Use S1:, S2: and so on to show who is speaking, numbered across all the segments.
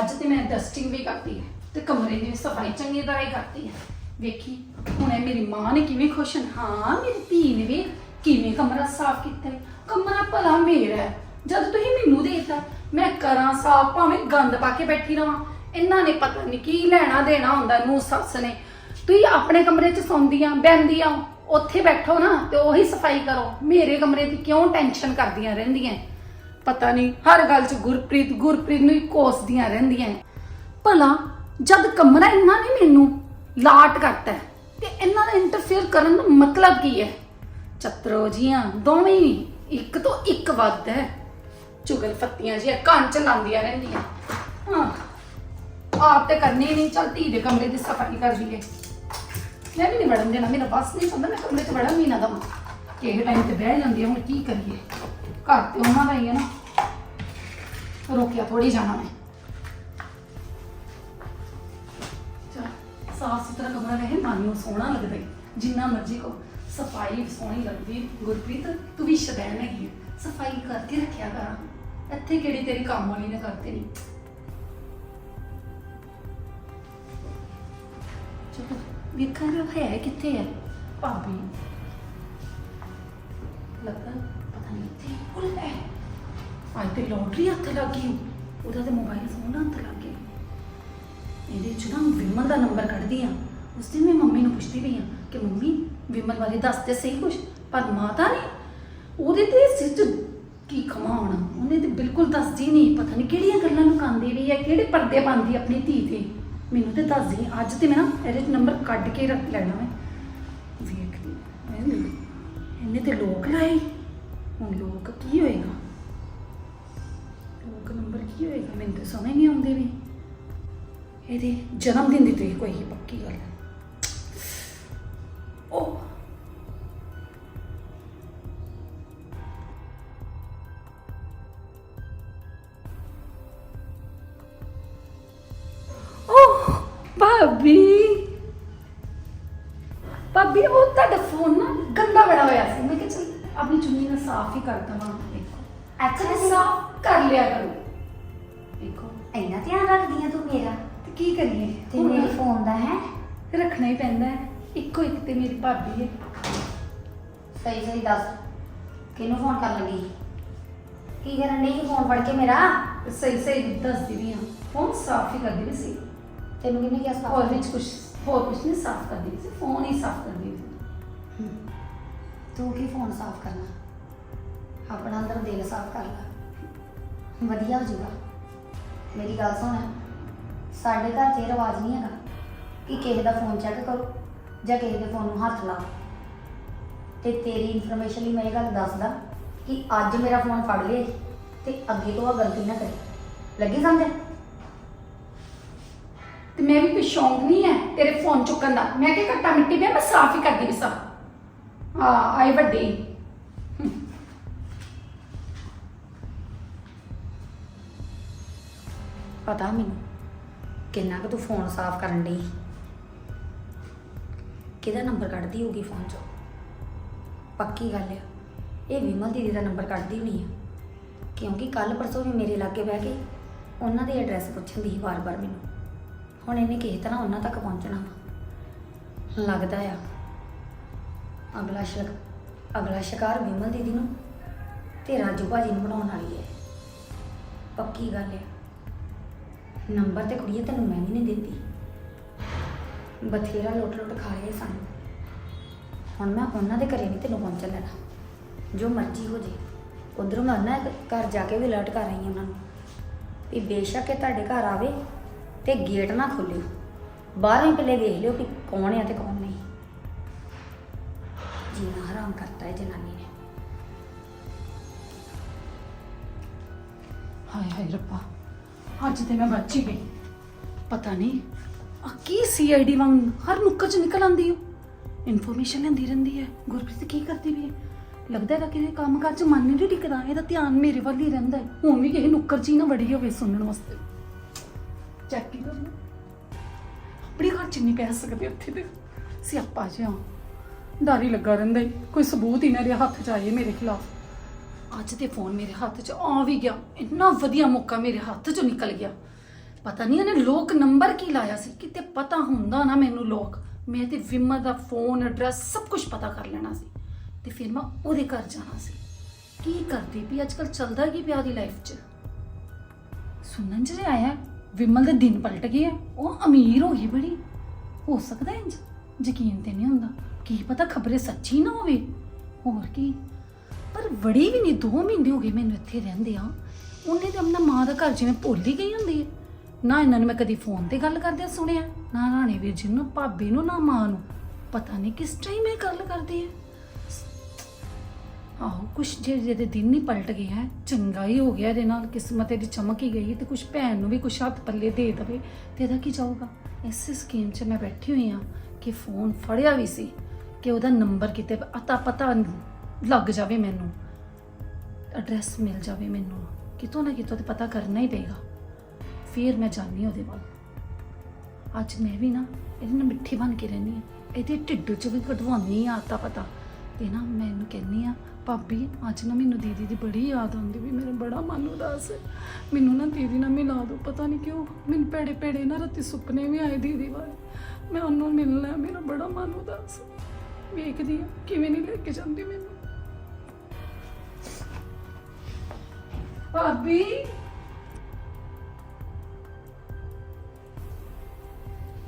S1: ਅੱਜ ਤੇ ਮੈਂ ਡਸਟਿੰਗ ਵੀ ਕਰਤੀ ਹੈ ਤੇ ਕਮਰੇ ਦੀ ਵੀ ਸਫ਼ਾਈ ਚੰਗੀ ਤਰ੍ਹਾਂ ਹੀ ਕਰਤੀ ਹੈ। ਵੇਖੀ, ਹੁਣ ਇਹ ਮੇਰੀ ਮਾਂ ਨੇ ਕਿਵੇਂ ਖੁਸ਼ ਹਨ? ਹਾਂ, ਮੇਰੀ ਧੀ ਨੇ ਵੀ ਕਿਵੇਂ ਕਮਰਾ ਸਾਫ਼ ਕੀਤਾ ਹੈ। ਕਮਰਾ ਭਲਾ ਮੇਰਾ ਹੈ। ਜਦ ਤੁਸੀਂ ਮੈਨੂੰ ਦੇਤਾ ਮੈਂ ਕਰਾਂ ਸਾਫ਼, ਭਾਵੇਂ ਗੰਦ ਪਾ ਕੇ ਬੈਠੀ ਰਵਾਂ। ਇਹਨਾਂ ਨੇ ਪਤਾ ਨਹੀਂ ਕੀ ਲੈਣਾ ਦੇਣਾ ਹੁੰਦਾ ਨੂੰ ਸੱਸ ਨੇ। ਤੁਸੀਂ ਆਪਣੇ ਕਮਰੇ 'ਚ ਸੌਂਦੀਆਂ, ਬਹਿੰਦੀਆਂ, ਉੱਥੇ ਬੈਠੋ ਨਾ ਤੇ ਉਹੀ ਸਫ਼ਾਈ ਕਰੋ। ਮੇਰੇ ਕਮਰੇ ਦੀ ਕਿਉਂ ਟੈਨਸ਼ਨ ਕਰਦੀਆਂ ਰਹਿੰਦੀਆਂ? ਪਤਾ ਨਹੀਂ ਹਰ ਗੱਲ 'ਚ ਗੁਰਪ੍ਰੀਤ ਗੁਰਪ੍ਰੀਤ ਨੂੰ ਹੀ ਕੋਸਦੀਆਂ ਰਹਿੰਦੀਆਂ ਭਲਾ ਜਦ ਕਮਰਾ ਇਹਨਾਂ ਨੇ ਮੈਨੂੰ ਲਾਟ ਕਰਤਾ ਹੈ, ਤੇ ਇਹਨਾਂ ਦਾ ਇੰਟਰਫੇਅਰ ਕਰਨ ਦਾ ਮਤਲਬ ਕੀ ਹੈ ਚਤਰੋ ਜੀਆਂ ਦੋਵੇਂ ਹੀ ਇੱਕ ਤੋਂ ਇੱਕ ਵੱਧ ਹੈ ਚੁਗਲ ਫੱਤੀਆਂ ਜੀਆਂ ਕੰਨ ਚ ਲਾਉਂਦੀਆਂ ਰਹਿੰਦੀਆਂ। ਹਾਂ ਆਪ ਤੇ ਕਰਨੀ ਨਹੀਂ ਚੱਲ ਧੀ ਦੇ ਕਮਰੇ ਦੀ ਸਫ਼ਾਈ ਕਰ ਲਈਏ। ਮੈਂ ਵੀ ਨਹੀਂ ਵੜਨ ਦੇਣਾ ਮੇਰਾ ਬਸ ਨਹੀਂ ਚੱਲਦਾ ਮੈਂ ਕਮਰੇ 'ਚ ਵੜਨ ਵੀ ਨਾ ਦਵਾਂ। ਕਿਸੇ ਟਾਈਮ ਤੇ ਬਹਿ ਜਾਂਦੀ ਆ ਹੁਣ ਕੀ ਕਰੀਏ? ਘਰ ਤੇ ਉਹਨਾਂ ਦਾ ਹੀ ਹੈ ਨਾ। ਰੋਕਿਆ ਥੋੜੀ ਜਾਣਾ ਮੈਂ। ਸਾਫ਼ ਸੁਥਰਾ ਕਮਰਾ ਰਹੇ ਮਨ ਨੂੰ ਸੋਹਣਾ ਲੱਗਦਾ ਈ। ਜਿੰਨਾ ਮਰਜ਼ੀ ਕੋ ਸਫ਼ਾਈ ਸੋਹਣੀ ਲੱਗਦੀ ਗੁਰਪ੍ਰੀਤ, ਤੂੰ ਵੀ ਸ਼ਦੈਨ ਹੈਗੀ ਹੈ। ਸਫ਼ਾਈ ਕਰਕੇ ਰੱਖਿਆ ਕਰ। ਇੱਥੇ ਕਿਹੜੀ ਤੇਰੀ ਕੰਮ ਵਾਲੀ ਨੇ ਕਰਤੇ ਨਹੀਂ ਚਲੋ, ਵੇਖਾਂ ਰਿਹਾ ਹੈ ਕਿੱਥੇ ਹੈ ਭਾਬੀ। ਲੱਗਦਾ ਪਤਾ ਉਹ ਲੈ ਅੱਜ ਤੇ ਲੋਟਰੀ ਹੱਥ ਲੱਗ ਗਈ। ਉਹਦਾ ਤੇ ਮੋਬਾਈਲ ਫੋਨ ਹੱਥ ਲੱਗ ਗਿਆ। ਇਹਦੇ ਚ ਨਾ ਵਿਮਲ ਦਾ ਨੰਬਰ ਕੱਢਦੀ ਆ। ਉਸ ਦਿਨ ਮੈਂ ਮੰਮੀ ਨੂੰ ਪੁੱਛਦੀ ਪਈ ਆ ਕਿ ਮੰਮੀ, ਵਿਮਲ ਬਾਰੇ ਦੱਸ ਤੇ ਸਹੀ ਕੁਛ, ਪਰ ਮਾਤਾ ਨੇ ਉਹਦੇ ਤੇ ਸਿਰ ਚ ਕੀ ਖਮਾਉਣਾ? ਉਹਨੇ ਤੇ ਬਿਲਕੁਲ ਦੱਸਦੀ ਨਹੀਂ। ਪਤਾ ਨਹੀਂ ਕਿਹੜੀਆਂ ਗੱਲਾਂ ਨੂੰ ਕਾਂਦੀ ਰਹੀ ਹੈ ਕਿਹੜੇ ਪਰਦੇ ਪਾਉਂਦੀ ਆਪਣੀ ਧੀ ਤੇ। ਮੈਨੂੰ ਤੇ ਦੱਸਦੀ ਅੱਜ ਤੇ ਮੈਂ ਨਾ ਇਹਦੇ ਚ ਨੰਬਰ ਕੱਢ ਕੇ ਰੱਖ ਲੈਣਾ ਮੈਂ ਵੇਖਦੀ ਇਹਨੇ ਇਹਨੇ ਤੇ ਲੋਕ ਲਾਏ। ਹੁਣ ਲੋਕ ਕੀ ਹੋਏਗਾ ਲੋਕ ਨੰਬਰ ਕੀ ਹੋਏਗਾ ਮੈਨੂੰ ਤੇ ਸਮਝ ਨਹੀਂ ਆਉਂਦੀ ਵੀ ਇਹਦੇ ਜਨਮ ਦਿਨ ਦੀ ਤਰੀਕ ਕੋਈ ਪੱਕੀ ਗੱਲ ਹੈ ਕਰੀਏ
S2: ਤੇ
S1: ਹੁਣ
S2: ਮੇਰੇ ਫੋਨ ਦਾ ਹੈ?
S1: ਰੱਖਣਾ ਹੀ ਪੈਂਦਾ ਹੈ। ਇੱਕੋ ਇੱਕ ਤੇ ਮੇਰੀ ਭਾਬੀ ਹੈ।
S2: ਸਹੀ ਸਹੀ ਦੱਸ। ਕਿਹਨੂੰ ਫੋਨ ਕਰਨ ਲੱਗੀ? ਕੀ ਕਰਨ ਨਹੀਂ ਫੋਨ ਫੜ ਕੇ ਮੇਰਾ?
S1: ਸਹੀ ਸਹੀ ਦੱਸਦੀ ਵੀ ਹਾਂ। ਫੋਨ ਸਾਫ਼ ਹੀ ਕਰਦੀ ਵੀ ਸੀ।
S2: ਤੈਨੂੰ ਕਿਹਨੇ ਕਿਹਾ ਸਾਫ਼
S1: ਹੋਰ ਵਿੱਚ ਕੁਝ ਹੋਰ ਕੁਝ ਨਹੀਂ ਸਾਫ਼ ਕਰਦੀ ਸੀ। ਫੋਨ ਹੀ ਸਾਫ਼ ਕਰਦੀ ਸੀ।
S2: ਤੂੰ ਕੀ ਫੋਨ ਸਾਫ਼ ਕਰਨਾ? ਆਪਣਾ ਅੰਦਰ ਦਿਲ ਸਾਫ਼ ਕਰ ਲੈ। ਵਧੀਆ ਹੋ ਜਾਊਗਾ। ਮੇਰੀ ਗੱਲ ਸੁਣ। ਸਾਡੇ ਘਰ 'ਚ ਇਹ ਰਿਵਾਜ ਨਹੀਂ ਹੈਗਾ ਕਿ ਕਿਸੇ ਦਾ ਫੋਨ ਚੈੱਕ ਕਰੋ ਜਾਂ ਕਿਸੇ ਦੇ ਫੋਨ ਨੂੰ ਹੱਥ ਲਾਓ। ਤੇ ਤੇਰੀ ਇਨਫੋਰਮੇਸ਼ਨ ਲਈ ਮੈਂ ਇਹ ਗੱਲ ਦੱਸਦਾ ਕਿ ਅੱਜ ਮੇਰਾ ਫੋਨ ਫੜ ਲਿਆ ਤੇ ਅੱਗੇ ਤੋਂ ਆ ਗਲਤੀ ਨਾ ਕਰੀ? ਲੱਗੀ ਸਮਝ?
S1: ਤੇ ਮੈਂ ਵੀ ਕੋਈ ਸ਼ੌਂਕ ਨਹੀਂ ਹੈ ਤੇਰੇ ਫੋਨ ਚੁੱਕਣ ਦਾ। ਮੈਂ ਕਿ ਘੱਟਾ ਮਿੱਟੀ ਪਿਆ ਮੈਂ ਸਾਫ਼ ਹੀ ਕਰਦੀ ਵੀ ਸਾਂ। ਹਾਂ ਆਈ ਵੱਡੀ
S2: ਪਤਾ ਮੈਨੂੰ ਕਿੰਨਾ ਕੁ ਤੂੰ ਫੋਨ ਸਾਫ਼ ਕਰਨ ਦੀ ਕਿਹਦਾ ਨੰਬਰ ਕੱਢਦੀ ਹੋਊਗੀ ਫੋਨ 'ਚੋਂ? ਪੱਕੀ ਗੱਲ ਆ, ਇਹ ਵਿਮਲ ਦੀਦੀ ਦਾ ਨੰਬਰ ਕੱਢਦੀ ਨਹੀਂ ਆ। ਕਿਉਂਕਿ ਕੱਲ ਪਰਸੋਂ ਵੀ ਮੇਰੇ ਲਾਗੇ ਬਹਿ ਕੇ ਉਹਨਾਂ ਦੀ ਐਡਰੈਸ ਪੁੱਛਣ ਦੀ ਸੀ ਵਾਰ-ਵਾਰ ਮੈਨੂੰ। ਹੁਣ ਇਹਨੇ ਕਿਸੇ ਤਰ੍ਹਾਂ ਉਹਨਾਂ ਤੱਕ ਪਹੁੰਚਣਾ ਵਾ। ਲੱਗਦਾ ਆ, ਅਗਲਾ ਸ਼ਿਕ, ਅਗਲਾ ਸ਼ਿਕਾਰ ਵਿਮਲ ਦੀਦੀ ਨੂੰ ਤੇ ਰਾਜੂ ਭਾਜੀ ਨੂੰ ਬਣਾਉਣ ਵਾਲੀ ਹੈ। ਪੱਕੀ ਗੱਲ ਆ। ਨੰਬਰ ਤੇ ਕੁੜੀਏ ਤੈਨੂੰ ਮੈਂ ਵੀ ਨਹੀਂ ਦਿੰਦੀ ਬਥੇਰਾ ਲੁੱਟ ਲੁੱਟ ਖਾ ਲਏ ਸਾਨੂੰ। ਹੁਣ ਮੈਂ ਉਹਨਾਂ ਦੇ ਘਰੇ ਨਹੀਂ ਤੈਨੂੰ ਪਹੁੰਚਣ ਦੇਣਾ ਜੋ ਮਰਜ਼ੀ ਹੋ ਜੇ। ਉਧਰੋਂ ਮੈਂ ਉਹਨਾਂ ਦੇ ਘਰ ਜਾ ਕੇ ਵੀ ਅਲਰਟ ਕਰ ਰਹੀ ਹਾਂ ਉਹਨਾਂ ਨੂੰ ਵੀ ਬੇਸ਼ੱਕ ਇਹ ਤੁਹਾਡੇ ਘਰ ਆਵੇ ਤੇ ਗੇਟ ਨਾ ਖੋਲਿਓ। ਬਾਹਰੋਂ ਹੀ ਪਹਿਲੇ ਵੇਖ ਲਿਓ ਕਿ ਕੌਣ ਹੈ ਤੇ ਕੌਣ ਨਹੀਂ। ਜੀਣਾ ਹਰਾਮ ਕਰਤਾ ਹੈ ਜਨਾਨੀ ਨੇ।
S1: ਹਾਏ ਹਾਏ ਰੱਬਾ। ਅੱਜ ਤੇ ਮੈਂ ਬਚ ਹੀ ਗਈ। ਪਤਾ ਨਹੀਂ ਆ ਕੀ ਸੀਆਈਡੀ ਵਾਂਗ ਹਰ ਨੁੱਕਰ ਚ ਨਿਕਲ ਆਂਦੀ ਹੋ ਇਨਫੋਰਮੇਸ਼ਨ ਲੈਂਦੀ ਰਹਿੰਦੀ ਹੈ ਗੁਰਪ੍ਰੀਤ ਕੀ ਕਰਦੀ ਵੀ ਹੈ ਲੱਗਦਾ ਹੈ ਕਿ ਕੰਮ ਕਾਜ ਚ ਮਨ ਨਹੀਂ ਟਿਕਦਾ, ਇਹਦਾ ਧਿਆਨ ਮੇਰੇ ਵੱਲ ਹੀ ਰਹਿੰਦਾ ਹੈ ਹੁਣ ਵੀ ਕਿਸੇ ਨੁੱਕਰ ਚ ਹੀ ਨਾ ਵੜੀ ਹੋਵੇ ਸੁਣਨ ਵਾਸਤੇ। ਚੈੱਕ ਕੀ ਕਰਨਾ ਆਪਣੇ ਘਰ ਚ ਨਹੀਂ ਪੈ ਸਕਦੇ ਉੱਥੇ ਤੇ। ਸਿਆਪਾ ਜਿਹਾ। ਡਰ ਹੀ ਲੱਗਾ ਰਹਿੰਦਾ ਈ। ਕੋਈ ਸਬੂਤ ਹੀ ਨਾ ਰਿਹਾ ਹੱਥ ਚ ਆਏ ਮੇਰੇ ਖਿਲਾਫ। ਅੱਜ ਤੇ ਫੋਨ ਮੇਰੇ ਹੱਥ 'ਚ ਆ ਵੀ ਗਿਆ। ਇੰਨਾ ਵਧੀਆ ਮੌਕਾ ਮੇਰੇ ਹੱਥ 'ਚੋਂ ਨਿਕਲ ਗਿਆ। ਪਤਾ ਨਹੀਂ ਇਹਨੇ ਲੋਕ ਨੰਬਰ ਕੀ ਲਾਇਆ ਸੀ, ਕਿਤੇ ਪਤਾ ਹੁੰਦਾ ਨਾ ਮੈਨੂੰ ਲੋਕ। ਮੈਂ ਤੇ ਵਿਮਲ ਦਾ ਫੋਨ ਐਡਰੈਸ ਸਭ ਕੁਝ ਪਤਾ ਕਰ ਲੈਣਾ ਸੀ। ਤੇ ਫਿਰ ਮੈਂ ਉਹਦੇ ਘਰ ਜਾਣਾ ਸੀ। ਕੀ ਕਰਦੀ ਵੀ ਅੱਜਕੱਲ ਚੱਲਦਾ ਕੀ ਪਿਆ ਦੀ ਲਾਈਫ 'ਚ? ਸੁਣਨ 'ਚ ਜੇ ਆਇਆ, ਵਿਮਲ ਦੇ ਦਿਨ ਪਲਟ ਗਏ ਆ, ਉਹ ਅਮੀਰ ਹੋ ਗਈ ਬੜੀ। ਹੋ ਸਕਦਾ ਇੰਜ? ਯਕੀਨ ਤੇ ਨਹੀਂ ਹੁੰਦਾ। ਕੀ ਪਤਾ ਖਬਰੇ ਸੱਚੀ ਨਾ ਹੋਵੇ। ਹੋਰ ਕੀ? ਪਰ ਬੜੀ ਵੀ ਨਹੀਂ 2 ਮਹੀਨੇ ਹੋ ਗਏ ਮੈਨੂੰ ਇੱਥੇ ਰਹਿੰਦੇ ਆ। ਉਹਨੇ ਤੇ ਆਪਣਾ ਮਾਂ ਦਾ ਘਰ ਜਿਵੇਂ ਭੁੱਲ ਹੀ ਗਈ ਹੁੰਦੀ ਹੈ ਨਾ ਇਹਨਾਂ ਨੂੰ ਮੈਂ ਕਦੀ ਫੋਨ ਤੇ ਗੱਲ ਕਰਦਿਆਂ ਸੁਣਿਆ, ਨਾ ਰਾਣੀ ਵੀਰ ਜੀ ਨੂੰ, ਭਾਬੀ ਨੂੰ, ਨਾ ਮਾਂ ਨੂੰ। ਪਤਾ ਨਹੀਂ ਕਿਸ ਟਾਈਮ ਇਹ ਗੱਲ ਕਰਦੀ ਹੈ ਆਹੋ, ਕੁਛ ਜੇ ਜਿਹਦੇ ਦਿਨ ਨਹੀਂ ਪਲਟ ਗਿਆ ਹੈ ਚੰਗਾ ਹੀ ਹੋ ਗਿਆ, ਇਹਦੇ ਨਾਲ ਕਿਸਮਤ ਇਹਦੀ ਚਮਕ ਹੀ ਗਈ ਤੇ ਕੁਛ ਭੈਣ ਨੂੰ ਵੀ ਕੁਛ ਹੱਥ ਪੱਲੇ ਦੇ ਦਵੇ, ਤੇ ਇਹਦਾ ਕੀ ਜਾਊਗਾ? ਇਸ ਸਕੀਮ 'ਚ ਮੈਂ ਬੈਠੀ ਹੋਈ ਆ ਕਿ ਫੋਨ ਫੜਿਆ ਵੀ ਸੀ ਕਿ ਉਹਦਾ ਨੰਬਰ ਕਿਤੇ ਅਤਾ ਪਤਾ ਨਹੀਂ ਲੱਗ ਜਾਵੇ ਮੈਨੂੰ। ਐਡਰੈਸ ਮਿਲ ਜਾਵੇ ਮੈਨੂੰ। ਕਿਤੋਂ ਨਾ ਕਿਤੋਂ ਤੇ ਪਤਾ ਕਰਨਾ ਹੀ ਪਏਗਾ। ਫਿਰ ਮੈਂ ਜਾਣੀ ਉਹਦੇ ਵੱਲ। ਅੱਜ ਮੈਂ ਵੀ ਨਾ ਇਹਦੇ ਨਾਲ ਮਿੱਠੀ ਬਣ ਕੇ ਰਹਿੰਦੀ ਆ ਇਹਦੇ ਢਿੱਡ 'ਚ ਵੀ ਕਢਵਾਉਣੀ ਆ ਆਤਾ ਪਤਾ। ਤੇ ਨਾ ਮੈਂ ਇਹਨੂੰ ਕਹਿੰਨੀ ਆ ਭਾਬੀ, ਅੱਜ ਨਾ ਮੈਨੂੰ ਦੀਦੀ ਦੀ ਬੜੀ ਯਾਦ ਆਉਂਦੀ ਵੀ ਮੇਰਾ ਬੜਾ ਮਨ ਉਦਾਸ ਹੈ। ਮੈਨੂੰ ਨਾ ਦੀਦੀ ਨਾਲ ਮਿਲਾ ਦਿਓ ਪਤਾ ਨਹੀਂ ਕਿਉਂ। ਮੈਨੂੰ ਭੈੜੇ ਭੈੜੇ ਨਾ ਰਾਤੀ ਸੁਪਨੇ ਵੀ ਆਏ ਦੀਦੀ ਵਾਲੇ। ਮੈਂ ਉਹਨੂੰ ਮਿਲਣਾ, ਮੇਰਾ ਬੜਾ ਮਨ ਉਦਾਸ ਵੇਖਦੀ ਆ ਕਿਵੇਂ ਨਹੀਂ ਲੈ ਕੇ ਜਾਂਦੀ ਮੈਨੂੰ। ਭਾਬੀ।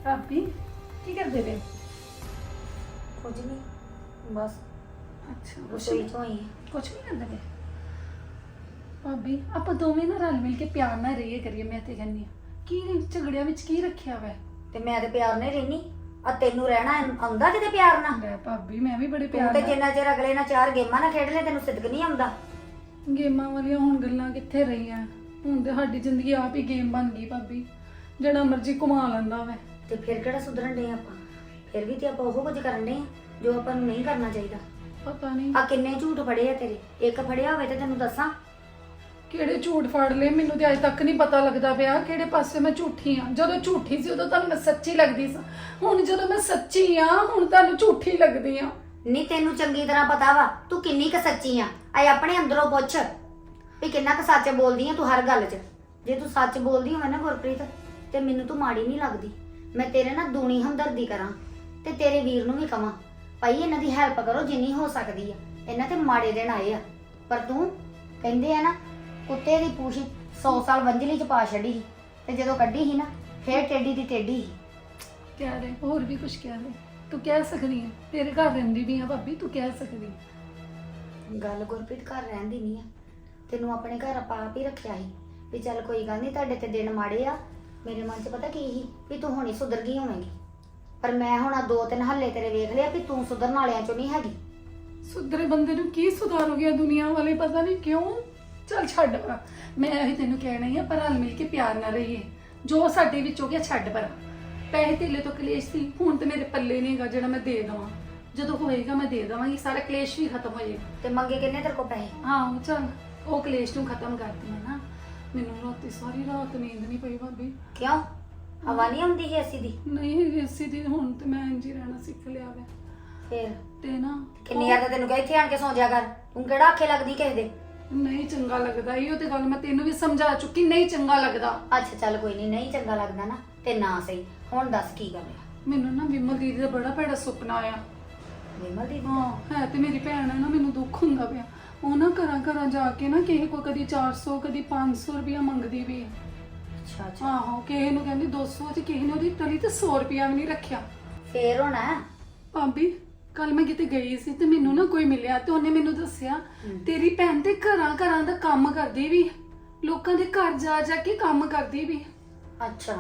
S1: ਭਾਬੀ ਕੀ ਕਰਦੇ ਵੇ
S2: ਕੁਝ ਨਹੀਂ ਬਸ
S1: ਅੱਛਾ
S2: ਰਸੋਈ ਤੋਂ ਹੀ।
S1: ਕੁਛ ਨਹੀਂ ਕਰਦੇ ਵੇ ਭਾਬੀ ਆਪਾਂ ਦੋਵੇਂ ਨਾ ਰਲ ਮਿਲ ਕੇ ਪਿਆਰ ਨਾਲ ਰਹੀਏ ਕਰੀਏ ਮੈਂ ਤੇ ਕਹਿੰਦੀ ਆ ਕੀ ਝਗੜਿਆਂ ਵਿੱਚ ਕੀ ਰੱਖਿਆ ਵੈ?
S2: ਤੇ ਮੈਂ ਤੇ ਪਿਆਰ ਨਾਲ ਰਹਿਨੀ ਆ ਤੈਨੂੰ ਰਹਿਣਾ ਆਉਂਦਾ ਕਿਤੇ ਪਿਆਰ ਨਾਲ?
S1: ਲੈ ਭਾਬੀ ਮੈਂ ਵੀ ਬੜੇ
S2: ਤੂੰ
S1: ਪਿਆਰ
S2: ਤੇ
S1: ਨਾਲ
S2: ਜਿੰਨਾ ਚਿਰ ਅਗਲੇ ਨਾਲ ਚਾਰ ਗੇਮਾਂ ਨਾ ਖੇਡ ਲੈ ਤੈਨੂੰ ਸਿੱਧਕ ਨਹੀਂ ਆਉਂਦਾ।
S1: ਗੇਮਾਂ ਵਾਲੀਆਂ ਹੁਣ ਗੱਲਾਂ ਕਿੱਥੇ ਰਹੀਆਂ? ਹੁਣ ਤੇ ਸਾਡੀ ਜ਼ਿੰਦਗੀ ਆਪ ਹੀ ਗੇਮ ਬਣ ਗਈ ਭਾਬੀ। ਜਿਹੜਾ ਮਰਜ਼ੀ ਘੁਮਾ ਲੈਂਦਾ ਵੈ।
S2: ਤੇ ਫਿਰ ਕਿਹੜਾ ਸੁਧਰਨ ਦੇ ਆਪਾਂ? ਫਿਰ ਵੀ ਤੇ ਆਪਾਂ ਉਹ ਕੁਝ ਕਰਨ ਦੇ ਜੋ ਆਪਾਂ ਨੂੰ ਨਹੀਂ ਕਰਨਾ ਚਾਹੀਦਾ।
S1: ਪਤਾ ਨਹੀਂ।
S2: ਆ ਕਿੰਨੇ ਝੂਠ ਫੜੇ ਆ ਤੇਰੇ? ਇੱਕ ਫੜਿਆ ਹੋਵੇ ਤੇ ਤੈਨੂੰ ਦੱਸਾਂ?
S1: ਕਿਹੜੇ ਝੂਠ ਫੜ ਲਏ? ਮੈਨੂੰ ਤੇ ਅਜੇ ਤੱਕ ਨਹੀਂ ਪਤਾ ਲੱਗਦਾ ਪਿਆ ਕਿਹੜੇ ਪਾਸੇ ਮੈਂ ਝੂਠੀ ਆ। ਜਦੋਂ ਝੂਠੀ ਸੀ ਉਦੋਂ ਤੁਹਾਨੂੰ ਮੈਂ ਸੱਚੀ ਲੱਗਦੀ ਸੀ। ਹੁਣ ਜਦੋਂ ਮੈਂ ਸੱਚੀ ਆ ਹੁਣ ਤੁਹਾਨੂੰ ਝੂਠੀ ਲੱਗਦੀ ਆ।
S2: ਨਹੀਂ ਤੈਨੂੰ ਚੰਗੀ ਤਰ੍ਹਾਂ ਪਤਾ ਵਾ, ਤੂੰ ਕਿੰਨੀ ਕੁ ਸੱਚੀ ਆ। ਐ ਆਪਣੇ ਅੰਦਰੋਂ ਪੁੱਛ ਵੀ ਕਿੰਨਾ ਕੁ ਸੱਚ ਬੋਲਦੀ ਆ ਤੂੰ ਹਰ ਗੱਲ 'ਚ। ਜੇ ਤੂੰ ਸੱਚ ਬੋਲਦੀ ਹੋਵੇਂ ਨਾ ਗੁਰਪ੍ਰੀਤ, ਤੇ ਮੈਨੂੰ ਤੂੰ ਮਾੜੀ ਨਹੀਂ ਲੱਗਦੀ। ਮੈਂ ਤੇਰੇ ਨਾਲ ਦੂਣੀ ਹਮਦਰਦੀ ਕਰਾਂ, ਤੇ ਤੇਰੇ ਵੀਰ ਨੂੰ ਵੀ ਕਵਾਂ, ਭਾਈ ਇਹਨਾਂ ਦੀ ਹੈਲਪ ਕਰੋ ਜਿੰਨੀ ਹੋ ਸਕਦੀ ਆ। ਇਹਨਾਂ ਤੇ ਮਾੜੇ ਦਿਨ ਆਏ ਆ। ਪਰ ਤੂੰ ਕਹਿੰਦੇ ਆ ਨਾ, ਕੁੱਤੇ ਦੀ ਪੂਛ 100 ਸਾਲ ਵੰਜਲੀ 'ਚ ਪਾ ਛੱਡੀ ਸੀ, ਤੇ ਜਦੋਂ ਕੱਢੀ ਸੀ ਨਾ, ਫੇਰ ਟੇਡੀ ਦੀ ਟੇਡੀ ਸੀ।
S1: ਕਹਿ ਰਹੇ ਹੋਰ ਵੀ ਕੁਝ ਕਹਿ ਰਹੇ ਤੂੰ ਕਹਿ ਸਕਦੀ ਹੈ ਤੇਰੇ ਘਰ ਰਹਿੰਦੀ ਵੀ ਆ ਭਾਬੀ ਤੂੰ ਕਹਿ ਸਕਦੀ ਹੈ।
S2: ਗੱਲ ਗੁਰਪ੍ਰੀਤ ਘਰ ਰਹਿੰਦੀ ਨਹੀਂ ਆ। ਤੈਨੂੰ ਆਪਣੇ ਘਰ ਆਪਾਂ ਆਪ ਹੀ ਰੱਖਿਆ ਸੀ ਵੀ ਚੱਲ ਕੋਈ ਗੱਲ ਨਹੀਂ ਤੁਹਾਡੇ ਤੇ ਦਿਨ ਮਾੜੇ ਆ। ਮੇਰੇ ਮਨ 'ਚ ਪਤਾ ਕੀ ਸੀ ਵੀ ਤੂੰ ਹੁਣੀ ਸੁਧਰ ਗਈ ਹੋਵੇਂਗੀ। ਪਰ ਮੈਂ ਹੁਣ ਆ ਦੋ ਤਿੰਨ ਹੱਲੇ ਤੇਰੇ ਵੇਖ ਲਿਆ ਵੀ ਤੂੰ ਸੁਧਰਨ ਵਾਲਿਆਂ 'ਚੋਂ ਨਹੀਂ ਹੈਗੀ।
S1: ਸੁਧਰੇ ਬੰਦੇ ਨੂੰ ਕੀ ਸੁਧਾਰ ਹੋ ਗਿਆ ਦੁਨੀਆ ਵਾਲੇ ਪਤਾ ਨਹੀਂ ਕਿਉਂ? ਚੱਲ ਛੱਡ ਪਰਾਂ ਮੈਂ ਇਹ ਤੈਨੂੰ ਕਹਿਣਾ ਹੀ ਆ ਪਰ ਰਲ ਮਿਲ ਕੇ ਪਿਆਰ ਨਾਲ ਰਹੀਏ। ਜੋ ਸਾਡੇ ਵਿੱਚ ਹੋ ਗਿਆ ਛੱਡ ਪਰਾਂ ਪੈਸੇ ਧੇਲੇ ਤੋਂ ਕਲੇਸ਼ ਸੀ ਹੁਣ ਤੇ ਮੇਰੇ ਪੱਲੇ ਨਹੀਂ ਹੈਗਾ ਜਿਹੜਾ ਮੈਂ ਦੇ ਦਵਾਂ। ਜਦੋਂ ਹੋਏਗਾ ਮੈਂ ਦੇ ਦਵਾਂਗੀ ਸਾਰਾ ਕਲੇਸ਼ ਵੀ ਖਤਮ ਹੋ ਜਾਏਗਾ।
S2: ਤੇ ਮੰਗੇ ਕਿੰਨੇ ਤੇਰੇ ਕੋਲ ਪੈਸੇ?
S1: ਹਾਂ ਚੱਲ ਉਹ ਕਲੇਸ਼ ਨੂੰ ਖਤਮ ਕਰਦੀ ਹੈ ਨਾ। ਮੈਨੂੰ ਰਾਤੀ ਸਾਰੀ ਰਾਤ ਨੀਂਦ ਨਹੀਂ ਪਈ ਭਾਬੀ।
S2: ਕਿਉਂ? ਹਵਾ ਨਹੀਂ ਆਉਂਦੀ ਸੀ ਅਸੀਂ ਦੀ?
S1: ਨਹੀਂ ਇਸੇ ਦੀ ਹੁਣ ਤੇ ਮੈਂ ਇੰਜ ਹੀ ਰਹਿਣਾ ਸਿੱਖ ਲਿਆ ਵੇ।
S2: ਫੇਰ?
S1: ਤੇ ਨਾ
S2: ਕਿੰਨੀ ਵਾਰ ਤਾਂ ਤੈਨੂੰ ਕਿਹਾ ਇੱਥੇ ਆਣ ਕੇ ਸੌਂ ਜਾ ਕਰ। ਤੂੰ ਕਿਹੜਾ ਆਖੇ ਲੱਗਦੀ ਕਿਸੇ ਦੇ?
S1: ਨਹੀਂ ਚੰਗਾ ਲੱਗਦਾ ਇਹੋ ਤੇ ਗੱਲ ਮੈਂ ਤੈਨੂੰ ਵੀ ਸਮਝਾ ਚੁੱਕੀ ਨਹੀਂ ਚੰਗਾ ਲੱਗਦਾ।
S2: ਅੱਛਾ ਚੱਲ ਕੋਈ ਨਹੀਂ ਨਹੀਂ ਚੰਗਾ ਲੱਗਦਾ ਨਾ ਤੇ ਨਾ ਸਹੀ। ਹੁਣ ਦੱਸ ਕੀ ਗੱਲ ਆ?
S1: ਮੈਨੂੰ ਨਾ ਵਿਮਲ ਦੀਦੀ ਦਾ ਬੜਾ ਭੈੜਾ ਸੁਪਨਾ ਆਇਆ।
S2: ਵਿਮਲ ਦੀ
S1: ਹਾਂ ਹੈ ਤੇ ਮੇਰੀ ਭੈਣ ਹੈ ਨਾ ਮੈਨੂੰ ਦੁੱਖ ਹੁੰਦਾ ਪਿਆ। ਉਹ ਨਾ ਘਰਾਂ ਘਰਾਂ ਜਾ ਕੇ ਨਾ ਕਿਸੇ ਕੋ ਕਦੀ 400 ਕਦੀ 500 ਰੁਪਇਆ ਮੰਗਦੀ ਵੀ ਹੈ
S2: ਅੱਛਾ ਅੱਛਾ।
S1: ਆਹੋ ਕਿਸੇ ਨੂੰ ਕਹਿੰਦੀ 200 ਤੇ ਕਿਸੇ ਨੇ ਉਹਦੀ ਤਲੀ ਤੇ 100 ਰੁਪਇਆ ਵੀ ਨਹੀਂ ਰੱਖਿਆ।
S2: ਫੇਰ ਹੋਣਾ?
S1: ਭਾਬੀ ਕੱਲ ਮੈਂ ਕਿਤੇ ਗਈ ਸੀ ਤੇ ਮੈਨੂੰ ਨਾ ਕੋਈ ਮਿਲਿਆ ਤੇ ਉਹਨੇ ਮੈਨੂੰ ਦੱਸਿਆ
S2: ਹਮ।
S1: ਤੇਰੀ ਭੈਣ ਤੇ ਘਰਾਂ ਘਰਾਂ ਦਾ ਕੰਮ ਕਰਦੀ ਵੀ ਲੋਕਾਂ ਦੇ ਘਰ ਜਾ ਜਾ ਕੇ ਕੰਮ ਕਰਦੀ ਵੀ
S2: ਅੱਛਾ।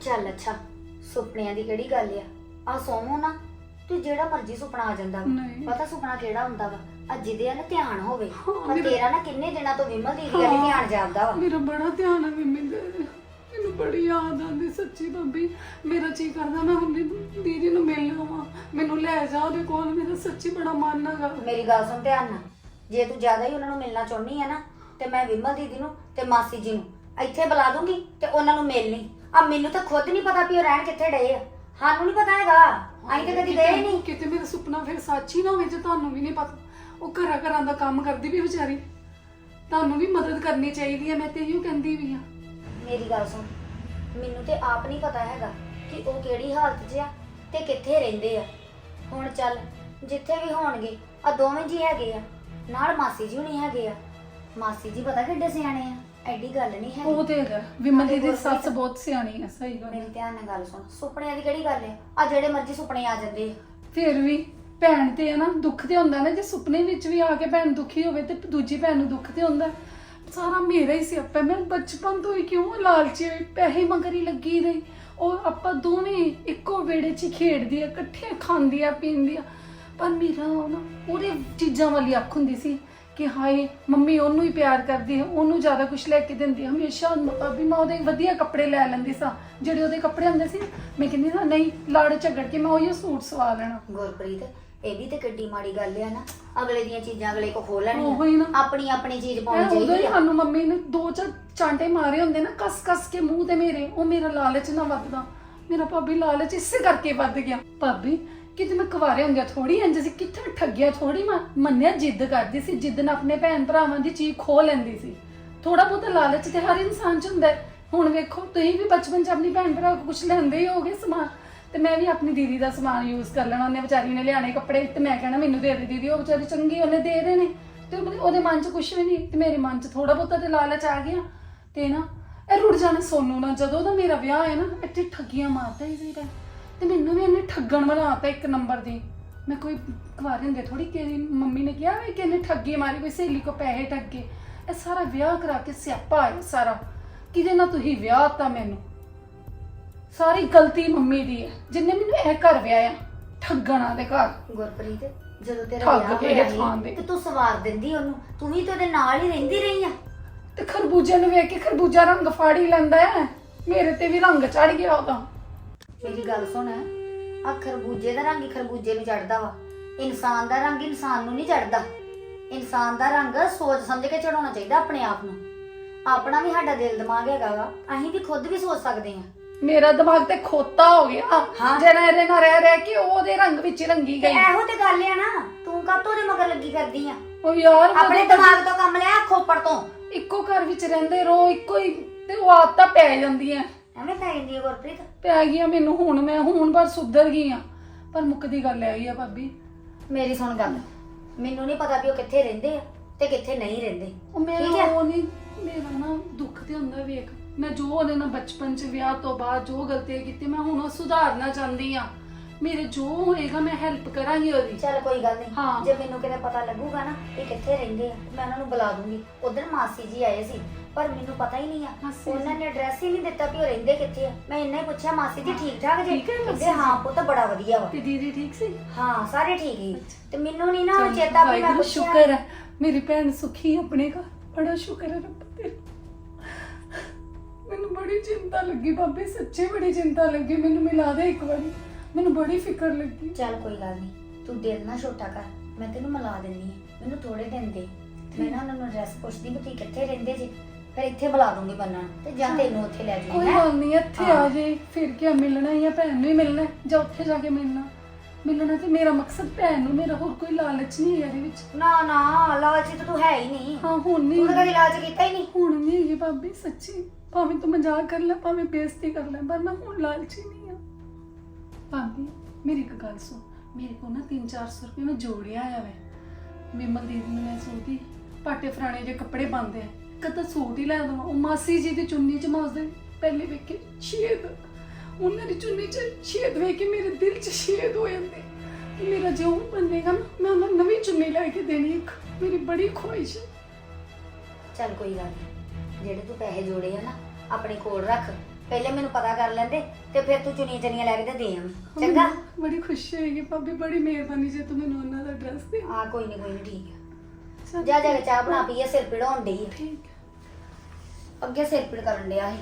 S2: ਚੱਲ ਅੱਛਾ ਸੁਪਨਿਆਂ ਦੀ ਕਿਹੜੀ ਗੱਲ ਆ? ਆ ਸੋਮੋ ਨਾ ਤੂੰ ਜਿਹੜਾ ਮਰਜ਼ੀ ਸੁਪਨਾ ਆ ਜਾਂਦਾ ਵਾ।
S1: ਨਹੀਂ।
S2: ਪਤਾ ਸੁਪਨਾ ਕਿਹੜਾ ਹੁੰਦਾ ਵਾ? ਆ ਜਿਹਦੇ ਆ ਨਾ ਧਿਆਨ ਹੋਵੇ
S1: ਹਾਂ,
S2: ਪਰ
S1: ਮੇਰਾ-
S2: ਤੇਰਾ ਨਾ ਕਿੰਨੇ ਦਿਨਾਂ ਤੋਂ ਵਿਮਲ ਦੀ ਗੱਲ ਧਿਆਨ ਜਾਂਦਾ ਵਾ।
S1: ਮੇਰਾ ਬੜਾ ਧਿਆਨ ਹੈ ਮੰਮੀ ਦੇ। ਮੈਨੂੰ ਬੜੀ ਯਾਦ ਆਉਂਦੀ ਸੱਚੀ ਭਾਬੀ। ਮੇਰਾ ਜੀ ਕਰਦਾ ਮੈਂ ਹੁਣ ਦੀ- ਦੀਦੀ ਨੂੰ ਮਿਲਣਾ ਵਾ। ਮੈਨੂੰ ਲੈ ਜਾ ਉਹਦੇ ਕੋਲ ਮੇਰਾ ਸੱਚੀ ਬੜਾ ਮਨ ਹੈਗਾ।
S2: ਮੇਰੀ ਗੱਲ ਸੁਣ ਧਿਆਨ ਨਾਲ। ਜੇ ਤੂੰ ਜ਼ਿਆਦਾ ਹੀ ਉਹਨਾਂ ਨੂੰ ਮਿਲਣਾ ਚਾਹੁੰਦੀ ਆ ਨਾ ਤੇ ਮੈਂ ਵਿਮਲ ਦੀਦੀ ਨੂੰ ਤੇ ਮਾਸੀ ਜੀ ਨੂੰ ਇੱਥੇ ਬੁਲਾ ਦੂੰਗੀ ਤੇ ਉਹਨਾਂ ਨੂੰ ਮਿਲ ਲਈ ਆ ਮੈਨੂੰ ਤਾਂ ਖੁਦ ਨਹੀਂ ਪਤਾ ਵੀ ਉਹ ਰਹਿਣ ਕਿੱਥੇ ਡਏ ਆ। ਸਾਨੂੰ ਨਹੀਂ ਪਤਾ ਹੈਗਾ। ਅਸੀਂ ਤਾਂ ਕਦੀ ਗਏ ਨਹੀਂ।
S1: ਕਿਤੇ ਮੇਰਾ ਸੁਪਨਾ ਫਿਰ ਸੱਚ ਹੀ ਨਾ ਹੋਵੇ ਜੇ ਤੁਹਾਨੂੰ ਵੀ ਨਹੀਂ ਪਤਾ। ਉਹ ਘਰਾਂ ਘਰਾਂ ਦਾ ਕੰਮ ਕਰਦੀ ਵੀ ਵਿਚਾਰੀ। ਤੁਹਾਨੂੰ ਵੀ ਮਦਦ ਕਰਨੀ ਚਾਹੀਦੀ ਹੈ ਮੈਂ ਤੇ ਇਹੋ ਕਹਿੰਦੀ ਵੀ ਆ।
S2: ਮੇਰੀ ਗੱਲ ਸੁਣ। ਮੈਨੂੰ ਤੇ ਆਪ ਨਹੀਂ ਪਤਾ ਹੈਗਾ ਕਿ ਉਹ ਕਿਹੜੀ ਹਾਲਤ 'ਚ ਆ ਤੇ ਕਿੱਥੇ ਰਹਿੰਦੇ ਆ। ਹੁਣ ਚੱਲ ਜਿੱਥੇ ਵੀ ਹੋਣਗੇ ਆ ਦੋਵੇਂ ਜੀ ਹੈਗੇ ਆ। ਨਾਲ ਮਾਸੀ ਜੀ ਹੁਣੀ ਹੈਗੇ ਆ। ਮਾਸੀ ਜੀ ਪਤਾ ਕਿੱਡੇ ਸਿਆਣੇ ਆ? ਐਡੀ ਗੱਲ ਨਹੀਂ
S1: ਉਹ
S2: ਹੈਗੀ
S1: ਤੇ ਹੈਗਾ ਵਿਮਲ ਦੀ ਸੱਸ ਬਹੁਤ ਸਿਆਣੀ ਹੈ ਸਹੀ ਗੱਲ ਹੈ।
S2: ਮੇਰੀ ਧਿਆਨ ਨਾਲ ਗੱਲ ਸੁਣ। ਸੁਪਨਿਆਂ ਦੀ ਕਿਹੜੀ ਗੱਲ ਹੈ? ਆ ਜਿਹੜੇ ਮਰਜ਼ੀ ਸੁਪਨੇ ਆ ਜਾਂਦੇ ਆ।
S1: ਫਿਰ ਵੀ ਭੈਣ ਤੇ ਹੈ ਨਾ ਦੁੱਖ ਤੇ ਹੁੰਦਾ ਨਾ ਜੇ ਸੁਪਨੇ ਵਿੱਚ ਵੀ ਆ ਕੇ ਭੈਣ ਦੁਖੀ ਹੋਵੇ ਤੇ ਦੂਜੀ ਭੈਣ ਨੂੰ ਦੁੱਖ ਤੇ ਹੁੰਦਾ। ਸਾਰਾ ਮੇਰਾ ਹੀ ਸਿਆਪਾ ਮੈਂ ਬਚਪਨ ਤੋਂ ਹੀ ਕਿਉਂ ਲਾਲਚੀ ਹੋਈ ਪੈਸੇ ਮਗਰ ਹੀ ਲੱਗੀ ਰਹੀ। ਉਹ ਆਪਾਂ ਦੋਵੇਂ ਇੱਕੋ ਵੇੜੇ 'ਚ ਹੀ ਖੇਡਦੀ ਆ ਇਕੱਠੇ ਖਾਂਦੀ ਆ ਪੀਂਦੀ ਆ ਪਰ ਮੇਰਾ ਉਹ ਨਾ ਉਹਦੇ ਚੀਜ਼ਾਂ ਵਾਲੀ ਅੱਖ ਹੁੰਦੀ ਸੀ। ਕਿ ਹਾਏ ਮੰਮੀ ਉਹਨੂੰ ਹੀ ਪਿਆਰ ਕਰਦੀ ਹੈ ਉਹਨੂੰ ਜ਼ਿਆਦਾ ਕੁਝ ਲੈ ਕੇ ਦਿੰਦੀ ਹੈ। ਹਮੇਸ਼ਾ ਵੀ ਮੈਂ ਉਹਦੇ ਵਧੀਆ ਕੱਪੜੇ ਲੈ ਲੈਂਦੀ ਸਾਂ। ਜਿਹੜੇ ਉਹਦੇ ਕੱਪੜੇ ਹੁੰਦੇ ਸੀ ਮੈਂ ਕਹਿੰਦੀ ਸਾਂ ਨਹੀਂ ਲਾੜ ਝਗੜ ਕੇ ਮੈਂ ਉਹੀ ਸੂਟ ਸਵਾ ਲੈਣਾ।
S2: ਗੁਰਪ੍ਰੀਤ ਇਹ ਵੀ ਤੇ ਕਿੱਡੀ ਮਾੜੀ ਗੱਲ ਆ ਨਾ। ਅਗਲੇ ਦੀਆਂ ਚੀਜ਼ਾਂ ਅਗਲੇ ਕੋ
S1: ਉਹੀ ਨਾ।
S2: ਲੈਣੀਆਂ ਆਪਣੀ ਆਪਣੀ ਚੀਜ਼ ਪਾਉਣੀ
S1: ਉਦੋਂ ਹੀ
S2: ਚਾਹੀਦੀ ਆ।
S1: ਸਾਨੂੰ ਮੰਮੀ ਨੇ ਦੋ ਚਾਰ ਚਾਂਟੇ ਮਾਰੇ ਹੁੰਦੇ ਨਾ ਕਸ ਕਸ ਕੇ ਮੂੰਹ ਤੇ ਮੇਰੇ ਉਹ ਮੇਰਾ ਲਾਲਚ ਨਾ ਵੱਧਦਾ। ਮੇਰਾ ਭਾਬੀ ਲਾਲਚ ਇਸੇ ਕਰਕੇ ਵੱਧ ਗਿਆ। ਭਾਬੀ ਕਿਤੇ ਮੈਂ ਕੁਵਾਰੇ ਹੁੰਦਿਆ ਥੋੜੀ ਇੰਜ ਸੀ ਕਿੱਥੇ ਠੱਗਿਆ ਥੋੜੀ ਮੈਂ ਮੰਨਿਆ ਜਿੱਦ ਕਰਦੀ ਸੀ, ਜਿੱਦ ਨਾਲ ਆਪਣੇ ਭੈਣ ਭਰਾਵਾਂ ਦੀ ਚੀਜ਼ ਖੋ ਲੈਂਦੀ ਸੀ। ਥੋੜਾ ਬਹੁਤਾ ਲਾਲਚ ਤੇ ਹਰ ਇਨਸਾਨ ਚ ਹੁੰਦਾ ਹੈ। ਹੁਣ ਵੇਖੋ, ਤੁਸੀਂ ਵੀ ਬਚਪਨ ਚ ਆਪਣੀ ਭੈਣ ਭਰਾ ਕੁਝ ਲੈਂਦੇ ਹੀ ਹੋਗੇ ਸਮਾਨ, ਤੇ ਮੈਂ ਵੀ ਆਪਣੀ ਦੀਦੀ ਦਾ ਸਮਾਨ ਯੂਜ਼ ਕਰ ਲੈਣਾ, ਉਹਨੇ ਵਿਚਾਰੀ ਨੇ ਲਿਆਣੇ ਕੱਪੜੇ ਤੇ ਮੈਂ ਕਹਿਣਾ, ਮੈਨੂੰ ਦੇ ਦੇ ਦੀਦੀ, ਉਹ ਵਿਚਾਰੀ ਚੰਗੀ ਉਹਨੇ ਦੇ ਦੇਣੇ। ਨੇ ਤੇ ਉਹਦੇ ਉਹਦੇ ਮਨ 'ਚ ਕੁਝ ਵੀ ਨਹੀਂ, ਤੇ ਮੇਰੇ ਮਨ 'ਚ ਥੋੜਾ ਬਹੁਤਾ ਤੇ ਲਾਲਚ ਆ ਗਿਆ। ਤੇ ਨਾ, ਇਹ ਰੁੜ ਜਾਣਾ ਸੋਨੂੰ ਨਾ ਜਦੋਂ ਦਾ ਮੇਰਾ ਵਿਆਹ ਹੈ ਨਾ, ਇੱਥੇ ਠੱਗੀਆਂ ਮਾਰਦਾ ਹੀ ਸੀ ਤੇ ਮੈਨੂੰ ਵੀ ਇਹਨੇ ਠੱਗਣ ਆਤਾ ਇੱਕ ਨੰਬਰ ਦੀ। ਮੈਂ ਕੋਈ ਕੁਆਰੇ ਹੁੰਦੇ ਥੋੜੀ ਕਿ ਮੰਮੀ ਨੇ ਕਿਹਾ ਵੀ ਕਿ ਇਹਨੇ ਠੱਗੀ ਮਾਰੀ ਕੋਈ ਸਹੇਲੀ ਕੋ ਪੈਸੇ ਠੱਗੇ। ਇਹ ਸਾਰਾ ਵਿਆਹ ਕਰਾ ਕੇ ਸਿਆਪਾ ਹੈ ਸਾਰਾ। ਕਿਹਦੇ ਨਾਲ ਤੁਸੀਂ ਵਿਆਹ ਤਾਂ ਮੈਨੂੰ? ਸਾਰੀ ਗਲਤੀ ਮੰਮੀ ਦੀ ਹੈ। ਜਿੰਨੇ ਮੈਨੂੰ ਇਹ ਘਰ ਵਿਆਹਿਆ ਠੱਗਣਾ ਦੇ ਘਰ।
S2: ਗੁਰਪ੍ਰੀਤ ਜਦੋਂ ਤੇਰਾ
S1: ਠੱਗ
S2: ਵਿਆਹ
S1: ਕੇ
S2: ਹੋਇਆ
S1: ਥਾਂ ਦੇ।
S2: ਸੀ ਤੇ। ਤੂੰ ਸਵਾਰ ਦਿੰਦੀ ਉਹਨੂੰ। ਤੂੰ ਵੀ ਤੇ ਉਹਦੇ ਨਾਲ ਹੀ ਰਹਿੰਦੀ ਰਹੀ ਆ।
S1: ਤੇ ਖਰਬੂਜੇ ਨੂੰ ਵੇਖ ਕੇ ਖਰਬੂਜਾ ਰੰਗ ਫਾੜ ਲੈਂਦਾ ਹੈ। ਮੇਰੇ ਤੇ ਵੀ ਰੰਗ ਚੜ ਗਿਆ ਉਹਦਾ।
S2: ਮੇਰੀ ਗੱਲ ਸੁਣ। ਆ ਖਰਬੂਜੇ ਦਾ ਰੰਗ ਹੀ ਖਰਬੂਜੇ ਨੂੰ ਚੜਦਾ ਵਾ। ਇਨਸਾਨ ਦਾ ਰੰਗ ਇਨਸਾਨ ਨੂੰ ਨਹੀਂ ਚੜਦਾ ਇਨਸਾਨ ਦਾ ਰੰਗ ਸੋਚ ਸਮਝ ਕੇ ਚੜਾਉਣਾ ਚਾਹੀਦਾ ਆਪਣੇ ਆਪ ਨੂੰ। ਆਪਣਾ ਵੀ ਸਾਡਾ ਦਿਲ ਦਿਮਾਗ ਹੈਗਾ ਵਾ ਅਸੀਂ ਵੀ ਖੁਦ ਵੀ ਸੋਚ ਸਕਦੇ ਹਾਂ।
S1: ਮੇਰਾ ਦਿਮਾਗ ਤੇ ਖੋਤਾ ਹੋ ਗਿਆ।
S2: ਹਾਂ।
S1: ਜਿਹੜਾ ਇਹਦੇ ਨਾਲ ਰਹਿ ਰਹਿ ਕੇ ਉਹਦੇ ਰੰਗ ਵਿੱਚ ਹੀ ਰੰਗੀ
S2: ਤੇ
S1: ਗਈ।
S2: ਇਹੋ ਤੇ ਗੱਲ ਆ ਨਾ ਤੂੰ ਕਾਹਤੋਂ ਦੇ ਮਗਰ ਲੱਗੀ ਕਰਦੀ ਆ?
S1: ਉਹ ਯਾਰ
S2: ਆਪਣੇ ਦਿਮਾਗ ਤੋਂ ਕੰਮ ਲਿਆ ਖੋਪੜ ਤੋਂ।
S1: ਇੱਕੋ ਘਰ ਵਿੱਚ ਰਹਿੰਦੇ ਰਹੋ ਇੱਕੋ ਹੀ ਤੇ ਉਹ ਆਦਤਾਂ ਪੈ ਜਾਂਦੀਆਂ।
S2: ਐਵੇਂ ਪੈ ਜਾਂਦੀ ਆ ਗੁਰਪ੍ਰੀਤ।
S1: ਪੈ ਗਈਆਂ ਮੈਨੂੰ ਹੁਣ ਮੈਂ ਹੁਣ ਪਰ ਸੁਧਰ ਗਈ ਆ। ਪਰ ਮੁੱਕਦੀ ਗੱਲ ਇਹ ਆ ਭਾਬੀ।
S2: ਮੇਰੀ ਸੁਣ ਗੱਲ। ਮੈਨੂੰ ਨਹੀਂ ਪਤਾ ਵੀ ਉਹ ਕਿੱਥੇ ਰਹਿੰਦੇ ਆ ਤੇ ਕਿੱਥੇ ਨਹੀਂ ਰਹਿੰਦੇ।
S1: ਉਹ ਮੇਰਾ
S2: ਠੀਕ ਹੈ।
S1: ਉਹ ਨਹੀਂ ਮੇਰਾ ਨਾ ਦੁੱਖ ਤੇ ਹੁੰਦਾ ਵੇਖ। ਮੈਂ ਜੋ ਉਹਦੇ ਨਾਲ ਬਚਪਨ ਚ ਵਿਆਹ ਤੋਂ ਬਾਅਦ ਜੋ ਗਲਤੀਆਂ ਕੀਤੀ ਮੈਂ ਹੁਣ ਉਹ ਸੁਧਾਰਨਾ ਚਾਹੁੰਦੀ ਆ। ਮੇਰੇ ਜੋ ਹੋਏਗਾ ਮੈਂ ਹੈਲਪ ਕਰਾਂਗੀ ਉਹਦੀ।
S2: ਚੱਲ ਕੋਈ ਗੱਲ ਨਹੀਂ।
S1: ਹਾਂ।
S2: ਜੇ ਮੈਨੂੰ ਕਿਤੇ ਪਤਾ ਲੱਗੂਗਾ ਨਾ ਇਹ ਕਿੱਥੇ ਰਹਿੰਦੇ ਆ ਮੈਂ ਉਹਨਾਂ ਨੂੰ ਬੁਲਾ ਦੂੰਗੀ। ਉਧਰ ਮਾਸੀ ਜੀ ਆਏ ਸੀ ਪਰ ਮੈਨੂੰ ਪਤਾ ਹੀ ਨਹੀਂ ਆ।
S1: ਮਾਸੀ
S2: ਉਹਨਾਂ ਨੇ ਐਡਰੈਸ ਹੀ ਨਹੀਂ ਦਿੱਤਾ ਵੀ ਉਹ ਰਹਿੰਦੇ ਕਿੱਥੇ ਆ। ਮੈਂ ਇੰਨਾ ਹੀ ਪੁੱਛਿਆ ਮਾਸੀ ਜੀ ਠੀਕ ਠਾਕ ਜੀ?
S1: ਠੀਕ ਹੈ ਮਾਸੀ
S2: ਕਹਿੰਦੇ ਹਾਂ ਪੁੱਤ ਬੜਾ ਵਧੀਆ ਵਾ।
S1: ਤੇ ਦੀਦੀ ਠੀਕ ਸੀ?
S2: ਹਾਂ ਸਾਰੇ ਠੀਕ ਹੀ। ਤੇ ਮੈਨੂੰ ਨਹੀਂ ਨਾ
S1: ਚੱਲ,
S2: ਚੇਤਾ ਵੀ ਮੈਂ
S1: ਵਾਹਿਗੁਰੂ
S2: ਪੁੱਛਿਆ।
S1: ਸ਼ੁਕਰ ਹੈ। ਮੇਰੀ ਭੈਣ ਸੁਖੀ ਆਪਣੇ ਘਰ। ਬੜਾ ਸ਼ੁਕਰ ਹੈ ਰੱਬ ਤੇ। ਮੈਨੂੰ ਬੜੀ ਚਿੰਤਾ ਲੱਗੀ ਬਾਬੇ ਸੱਚੇ ਬੜੀ ਚਿੰਤਾ ਲੱਗੀ। ਮੈਨੂੰ ਮਿਲਾ ਦੇ ਇੱਕ ਵਾਰੀ। ਮੈਨੂੰ ਬੜੀ ਫਿਕਰ ਲੱਗੀ।
S2: ਚੱਲ ਕੋਈ ਗੱਲ ਨਹੀਂ ਤੂੰ ਦਿਲ ਨਾ ਛੋਟਾ ਕਰ ਮੈਂ ਤੈਨੂੰ ਮਿਲਾ ਦਿੰਨੀ ਆ ਮੈਨੂੰ ਥੋੜੇ ਦਿਨ ਦੇ। ਮੈਂ ਨਾ ਉਹਨਾਂ ਨੂੰ ਐਡਰੈਸ ਪੁੱਛਦੀ ਵੀ ਤੁਸੀਂ ਕਿੱਥੇ ਰਹਿੰਦੇ ਜੀ ਫਿਰ ਇੱਥੇ ਬੁਲਾ ਦੂੰਗੀ ਬੰਨਾਂ ਨੂੰ ਤੇ ਜਾਂ ਤੈਨੂੰ ਉੱਥੇ ਲੈ
S1: ਕੋਈ
S2: ਜਾਈਂ
S1: ਗੱਲ ਨਹੀਂ ਇੱਥੇ
S2: ਹਾਂ।
S1: ਆ ਜੇ ਫਿਰ ਕੀ ਮਿਲਣਾ ਹੀ ਆ ਭੈਣ ਨੂੰ ਹੀ ਮਿਲਣਾ ਹੈ, ਜਾਂ ਉੱਥੇ ਜਾ ਕੇ ਮਿਲਣਾ। ਮਿਲਣਾ ਤੇ ਮੇਰਾ ਮਕਸਦ ਭੈਣ ਨੂੰ ਮੇਰਾ ਹੋਰ ਕੋਈ ਲਾਲਚ ਨਹੀਂ ਹੈ ਇਹਦੇ ਵਿੱਚ।
S2: ਨਾ ਨਾ ਲਾਲਚੀ ਤਾਂ ਤੂੰ ਹੈ ਹੀ ਨਹੀਂ।
S1: ਹਾਂ ਹੁਣ ਨਹੀਂ।
S2: ਤੂੰ ਕਦੀ ਲਾਲਚ ਕੀਤਾ ਹੀ ਨਹੀਂ।
S1: ਹੁਣ ਨਹੀਂ ਹੈਗੀ ਭਾਬੀ ਸੱਚੀ। ਭਾਵੇਂ ਤੂੰ ਮਜ਼ਾਕ ਕਰ ਲੈ ਭਾਵੇਂ ਬੇਇੱਜ਼ਤੀ ਕਰ ਲੈ ਪਰ ਮੈਂ ਹੁਣ ਲਾਲਚੀ ਨਹੀਂ ਭਾਬੀ, ਮੇਰੀ ਇੱਕ ਗੱਲ ਸੁਣ। ਮੇਰੇ ਕੋਲ ਨਾ 3-400 ਰੁਪਏ ਮੈਂ ਜੋੜਿਆ ਆ ਵੇ। ਵਿਮਲ ਦੀਦੀ ਨੂੰ ਮੈਂ ਸੋਚਦੀ, ਪਾਟੇ ਫਰਾਣੇ ਜੇ ਕੱਪੜੇ ਪਾਉਂਦੇ ਆ। ਕਦਾ ਸੂਟ ਹੀ ਲੈ ਦਵਾਂ ਉਹ ਮਾਸੀ ਜੀ ਦੀ ਚੁੰਨੀ ਚ ਮਾਸਦੇ ਪਹਿਲੇ ਵੇਖੇ ਛੇਦ। ਉਹਨਾਂ ਦੀ ਚੁੰਨੀ ਚ ਛੇਦ ਵੇਖ ਕੇ ਮੇਰੇ ਦਿਲ ਚ ਛੇਦ ਹੋ ਜਾਂਦੇ। ਕਿ ਮੇਰਾ ਜੋ ਬੰਨੇਗਾ ਨਾ, ਮੈਂ ਉਹਨਾਂ ਨੂੰ ਨਵੀਂ ਚੁੰਨੀ ਲੈ ਕੇ ਦੇਣੀ ਇੱਕ ਮੇਰੀ ਬੜੀ ਖੁਆਇਸ਼ ਹੈ
S2: ਚੱਲ ਕੋਈ ਗੱਲ ਨਹੀਂ ਜਿਹੜੇ ਤੂੰ ਪੈਸੇ ਜੋੜੇ ਆ ਨਾ, ਆਪਣੇ ਕੋਲ ਰੱਖ। ਪਹਿਲੇ ਮੈਨੂੰ ਪਤਾ ਕਰ ਲੈਂਦੇ ਤੇ ਫਿਰ ਤੂੰ ਚੁੰਨੀਆਂ ਚਨੀਆਂ ਲੈ ਕੇ ਤੇ ਦੇ ਆਵੀਂ। ਚੰਗਾ?
S1: ਮੈਨੂੰ ਬੜੀ ਖੁਸ਼ੀ ਹੋਏਗੀ ਭਾਬੀ ਬੜੀ ਮਿਹਰਬਾਨੀ ਜੇ ਤੂੰ ਮੈਨੂੰ ਉਹਨਾਂ ਦਾ ਐਡਰੈਸ ਦੇ।
S2: ਆ ਕੋਈ ਨਹੀਂ ਕੋਈ ਨਹੀਂ ਠੀਕ ਆ। ਜਾ ਜਾ ਕੇ ਚਾਹ ਬਣਾ ਪੀਏ ਸਿਰ ਪੀੜ ਹੋਣ ਡਈ ਆ।
S1: ਠੀਕ ਹੈ।
S2: ਅੱਗੇ ਸਿਰ ਪੀੜ ਕਰਨ ਡਿਆ ਸੀ।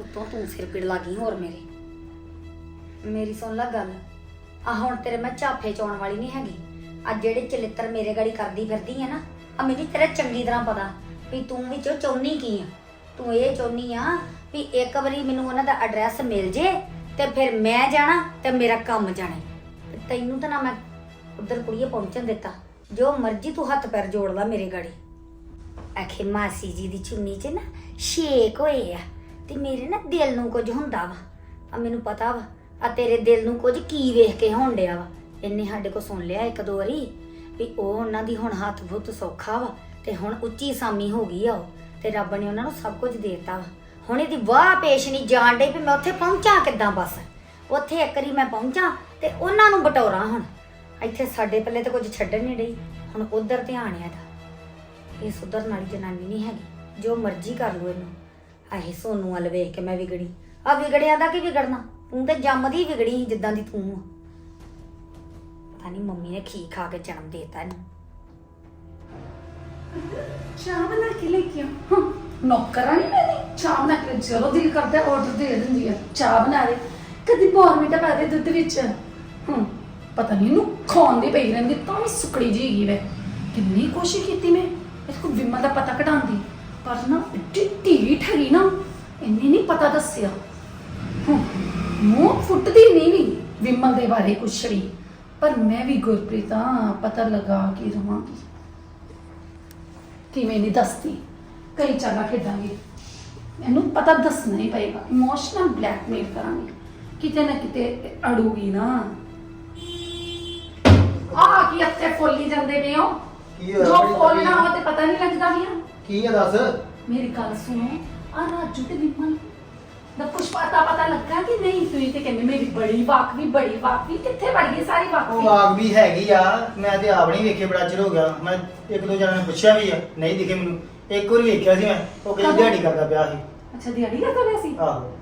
S2: ਉਤੋਂ ਤੂੰ ਸਿਰ ਪੀੜ ਲੱਗੀ ਹੋਰ ਮੇਰੇ। ਮੇਰੀ ਸੁਣ ਲੈ ਗੱਲ। ਆ ਹੁਣ ਤੇਰੇ ਮੈਂ ਝਾਫੇ ਚੋਣ ਵਾਲੀ ਨਹੀਂ ਹੈਗੀ। ਆ ਜਿਹੜੇ ਚਲਿੱਤਰ ਮੇਰੇ ਗਾੜੀ ਕਰਦੀ ਫਿਰਦੀ ਆ ਨਾ ਆ ਮੈਨੂੰ ਤੇਰਾ ਚੰਗੀ ਤਰ੍ਹਾਂ ਪਤਾ ਵੀ ਤੂੰ ਵਿੱਚੋਂ ਚਾਹੁੰਦੀ ਕੀ ਆ। ਤੂੰ ਇਹ ਚਾਹੁੰਦੀ ਆ ਵੀ ਇੱਕ ਵਾਰੀ ਮੈਨੂੰ ਉਹਨਾਂ ਦਾ ਐਡਰੈਸ ਮਿਲ ਜੇ ਤੇ ਫਿਰ ਮੈਂ ਜਾਣਾ ਤੇ ਮੇਰਾ ਕੰਮ ਜਾਣੇ ਤੇ ਤੈਨੂੰ ਤਾਂ ਨਾ ਮੈਂ ਉਧਰ ਕੁੜੀਏ ਪਹੁੰਚਣ ਦਿੱਤਾ। ਜੋ ਮਰਜ਼ੀ ਤੂੰ ਹੱਥ ਪੈਰ ਜੋੜ ਲਾ ਮੇਰੇ ਗਾੜੀ। ਆਖੇ ਮਾਸੀ ਜੀ ਦੀ ਚੁੰਨੀ 'ਚ ਨਾ ਛੇਕ ਹੋਏ ਆ ਤੇ ਮੇਰੇ ਨਾ ਦਿਲ ਨੂੰ ਕੁਝ ਹੁੰਦਾ ਵਾ। ਆ ਮੈਨੂੰ ਪਤਾ ਵਾ ਆ ਤੇਰੇ ਦਿਲ ਨੂੰ ਕੁਝ ਕੀ ਵੇਖ ਕੇ ਹੋਣ ਡਿਆ ਵਾ। ਇੰਨੇ ਸਾਡੇ ਕੋ ਸੁਣ ਲਿਆ ਇੱਕ ਦੋ ਵਾਰੀ ਵੀ ਉਹ ਉਹਨਾਂ ਦੀ ਹੁਣ ਹੱਥ ਫੁੱਤ ਸੌਖਾ ਵਾ ਤੇ ਹੁਣ ਉੱਚੀ ਸਾਮੀ ਹੋ ਗਈ ਆ ਉਹ। ਤੇ ਰੱਬ ਨੇ ਉਹਨਾਂ ਨੂੰ ਸਭ ਕੁਝ ਦੇਤਾ। ਹੁਣ ਇਹਦੀ ਵਾਹ ਪੇਸ਼ ਨਹੀਂ ਜਾਣ ਡਈ ਵੀ ਮੈਂ ਉੱਥੇ ਪਹੁੰਚਾਂ ਕਿੱਦਾਂ ਬਸ। ਉੱਥੇ ਇੱਕ ਮੈਂ ਪਹੁੰਚਾਂ ਤੇ ਉਹਨਾਂ ਨੂੰ ਬਟੋਰਾਂ ਹੁਣ। ਇੱਥੇ ਸਾਡੇ ਪੱਲੇ ਤੇ ਕੁਝ ਛੱਡਣ ਨਹੀਂ ਡਈ। ਹੁਣ ਉਧਰ ਧਿਆਨ ਆ ਇਹਦਾ। ਇਹ ਸੁਧਰਨ ਵਾਲੀ ਜਨਾਨੀ ਨਹੀਂ ਹੈਗੀ। ਜੋ ਮਰਜ਼ੀ ਕਰ ਲੋ ਇਹਨੂੰ। ਆਹੇ ਸੋਨੂੰ ਵੱਲ ਵੇਖ ਕੇ ਮੈਂ ਵਿਗੜੀ। ਆ ਵਿਗੜਿਆ ਦਾ ਕੀ ਵਿਗੜਨਾ? ਤੂੰ ਤੇ ਜੰਮਦੀ ਵਿਗੜੀ ਸੀ ਜਿੱਦਾਂ ਦੀ ਤੂੰ ਆ। ਪਤਾ ਨਹੀਂ ਮੰਮੀ ਨੇ ਖੀ ਖਾ ਕੇ ਜਨਮ ਦੇਤਾ ਇਹਨੂੰ।
S1: ਚਾਹ ਬਣਾ ਕੇ ਲੈ ਕੇ ਆਓ ਨੌਕਰਾਂ ਨਹੀਂ ਮੈंने ਚਾਹ ਬਣਾ ਕੇ ਜਦੋਂ ਦਿਲ ਕਰਦਾ ਆਰਡਰ ਦੇ ਦਿੰਦੀ ਆ। ਚਾਹ ਬਣਾ ਦੇ। ਕਦੀ ਬੋਰਮੀਟਾ ਪਾ ਦੇ ਦੁੱਧ ਵਿੱਚ। ਹੂੰ ਪਤਾ ਨਹੀਂ ਇਹਨੂੰ ਖਾਣ ਪਈ ਰਹਿੰਦੀ ਤਾਂ ਵੀ ਸੁਕੜੀ ਜੀ ਹੈਗੀ ਵੇ। ਕਿੰਨੀ ਕੋਸ਼ਿਸ਼ ਕੀਤੀ ਮੈਂ ਇਸ ਕੋ ਵਿਮਲ ਦਾ ਪਤਾ ਕਢਾਉਣ ਦੀ। ਪਰ ਨਾ ਇੱਡੀ ਢੀਠ ਹੈਗੀ ਨਾ ਇੰਨੇ ਨਹੀਂ ਪਤਾ ਦੱਸਿਆ। ਹੂੰ, ਮੂੰਹ ਫੁੱਟਦੀ ਨਹੀਂ ਵੀ ਵਿਮਲ ਦੇ ਬਾਰੇ ਕੁਛ ਵੀ। ਪਰ ਮੈਂ ਵੀ ਗੁਰਪ੍ਰੀਤ ਹਾਂ ਪਤਾ ਲਗਾ ਕੇ ਰਵਾਂਗੀ। ਕਿਵੇਂ ਨਹੀਂ ਦੱਸਦੀ? ਕਈ ਚਾਲਾਂ ਖੇਡਾਂਗੇ। ਮੈਨੂੰ ਪਤਾ ਦੱਸਣਾ ਹੀ ਪਏਗਾ। ਇਮੋਸ਼ਨਲ ਬਲੈਕਮੇਲ ਕਰਾਂਗੇ। ਕਿਤੇ ਨਾ ਕਿਤੇ ਅੜੂਗੀ ਨਾ। ਆ ਕੀ ਅੱਤੇ ਫੋਲੀ ਜਾਂਦੇ ਨੇ ਹੋ?
S3: ਕੀ ਹੋਇਆ
S1: ਜੋ
S3: ਬੜੀ
S1: ਫੋਲਣਾ? ਹੋ ਤੇ ਪਤਾ ਨਹੀਂ ਲੱਗਦਾ ਵੀ ਆ।
S3: ਕੀ ਹੈ ਦੱਸ?
S1: ਮੇਰੀ ਗੱਲ ਸੁਣੋ। ਆ ਰਾਜੂ ਤੇ ਵਿਮਲ ਦਾ ਕੁਛ ਪਤਾ ਪਤਾ ਲੱਗਾ ਕਿ ਨਹੀਂ ਤੁਸੀਂ ਤੇ ਕਹਿੰਦੇ ਮੇਰੀ ਬੜੀ ਵਾਕਵੀ ਬੜੀ ਵਾਕਵੀ ਕਿੱਥੇ ਵੜ ਗਈ ਸਾਰੀ
S3: ਉਹ
S1: ਵਾਕਵੀ
S3: ਵੀ ਹੈਗੀ ਆ ਮੈਂ ਤੇ ਆਪ ਨਹੀਂ ਵੇਖੇ ਬੜਾ ਚਿਰ ਹੋ ਗਿਆ। ਮੈਂ ਇੱਕ ਦੋ ਜਣਾਂ ਨੇ ਪੁੱਛਿਆ ਵੀ ਆ ਨਹੀਂ ਦਿਖੇ ਮੈਨੂੰ। ਇੱਕ ਵਾਰ ਵੇਖਿਆ ਸੀ ਮੈਂ ਉਹ ਕਿਹਦੀ
S1: ਕਦੋਂ?
S3: ਦਿਹਾੜੀ ਕਰਦਾ ਪਿਆ ਸੀ।
S1: ਅੱਛਾ ਦਿਹਾੜੀ ਕਰਦਾ ਪਿਆ ਸੀ?
S3: ਆਹੋ।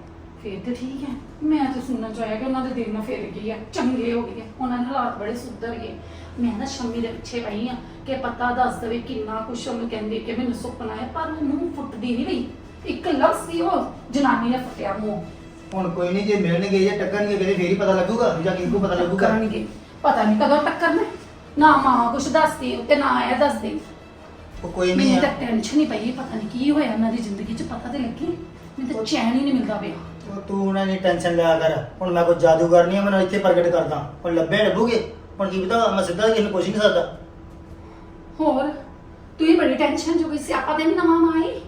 S1: ਫੇਰ ਤੇ ਠੀਕ ਹੈ। ਮੈਂ ਤਾਂ ਸੁਣਨਾ ਚਾਹਿਆ ਕਿ ਉਹਨਾਂ ਦੇ ਦਿਨ ਨਾ ਫੇਰ ਗਈ ਆ ਚੰਗੇ ਹੋ ਗਏ ਆ, ਉਹਨਾਂ ਦੇ ਹਾਲਾਤ ਬੜੇ ਸੁਧਰ ਗਏ। ਮੈਂ ਨਾ ਸ਼ੰਮੀ ਦੇ ਪਿੱਛੇ ਪਈ ਆ ਕਿ ਪਤਾ ਦੱਸ ਦਵੇ ਕਿੰਨਾ ਕੁਛ ਉਹਨੂੰ ਕਹਿੰਦੀ ਕਿ ਮੈਨੂੰ ਸੁਪਨਾ ਹੈ ਪਰ ਉਹ ਮੂੰਹ ਫੁੱਟਦੀ ਨਹੀਂ ਰਹੀ ਇੱਕ ਲਫ਼ਜ਼ ਸੀ ਉਹ ਜਨਾਨੀ ਨੇ ਫੁੱਟਿਆ ਮੂੰਹ।
S3: ਹੁਣ ਕੋਈ ਨਹੀਂ ਜੇ ਮਿਲਣਗੇ ਜਾਂ ਟੱਕਰਨਗੇ ਕਿਤੇ ਫੇਰ ਹੀ ਪਤਾ ਲੱਗੂਗਾ ਜਾਂ ਕਿਹਨੂੰ ਪਤਾ ਲੱਗੂਗਾ।
S1: ਕਰਨਗੇ ਪਤਾ ਨਹੀਂ ਕਦੋਂ ਟੱਕਰਨਾ। ਨਾ ਮਾਂ ਕੁਛ ਦੱਸਦੀ ਤੇ ਨਾ ਆਇਆ ਦੱਸਦੀ।
S3: ਉਹ ਕੋਈ ਨਹੀਂ
S1: ਮੈਨੂੰ ਤਾਂ ਟੈਨਸ਼ਨ ਹੀ ਪਈ ਪਤਾ ਨਹੀਂ ਕੀ ਹੋਇਆ ਉਹਨਾਂ ਦੀ ਜ਼ਿੰਦਗੀ 'ਚ ਪਤਾ ਤੇ ਲੱਗੇ। ਮੈਨੂੰ ਤਾਂ ਚੈਨ ਹੀ ਨਹੀਂ ਮਿਲਦਾ ਪਿਆ।
S3: ਉਹ ਤੂੰ ਉਹਨਾਂ ਦੀ ਟੈਨਸ਼ਨ ਲਿਆ ਕਰ। ਹੁਣ ਮੈਂ ਕੋਈ ਜਾਦੂਗਰ ਨਹੀਂ ਆ ਮੈਂ ਇੱਥੇ ਪ੍ਰਗਟ ਕਰਦਾ। ਹੁਣ ਲੱਭੇ ਲੱਭੂਗੇ ਹੁਣ ਕੀ ਪਤਾ ਮੈਂ ਸਿੱਧਾ ਕਿਸੇ ਨੂੰ ਪੁੱਛ ਨਹੀਂ ਸਕਦਾ।
S1: ਹੋਰ ਤੁਸੀਂ ਬੜੀ ਟੈਨਸ਼ਨ ਜੋ ਕੋਈ ਸਿਆਪਾ ਤੇ ਨਹੀਂ ਨਵਾਂ ਮਾਈ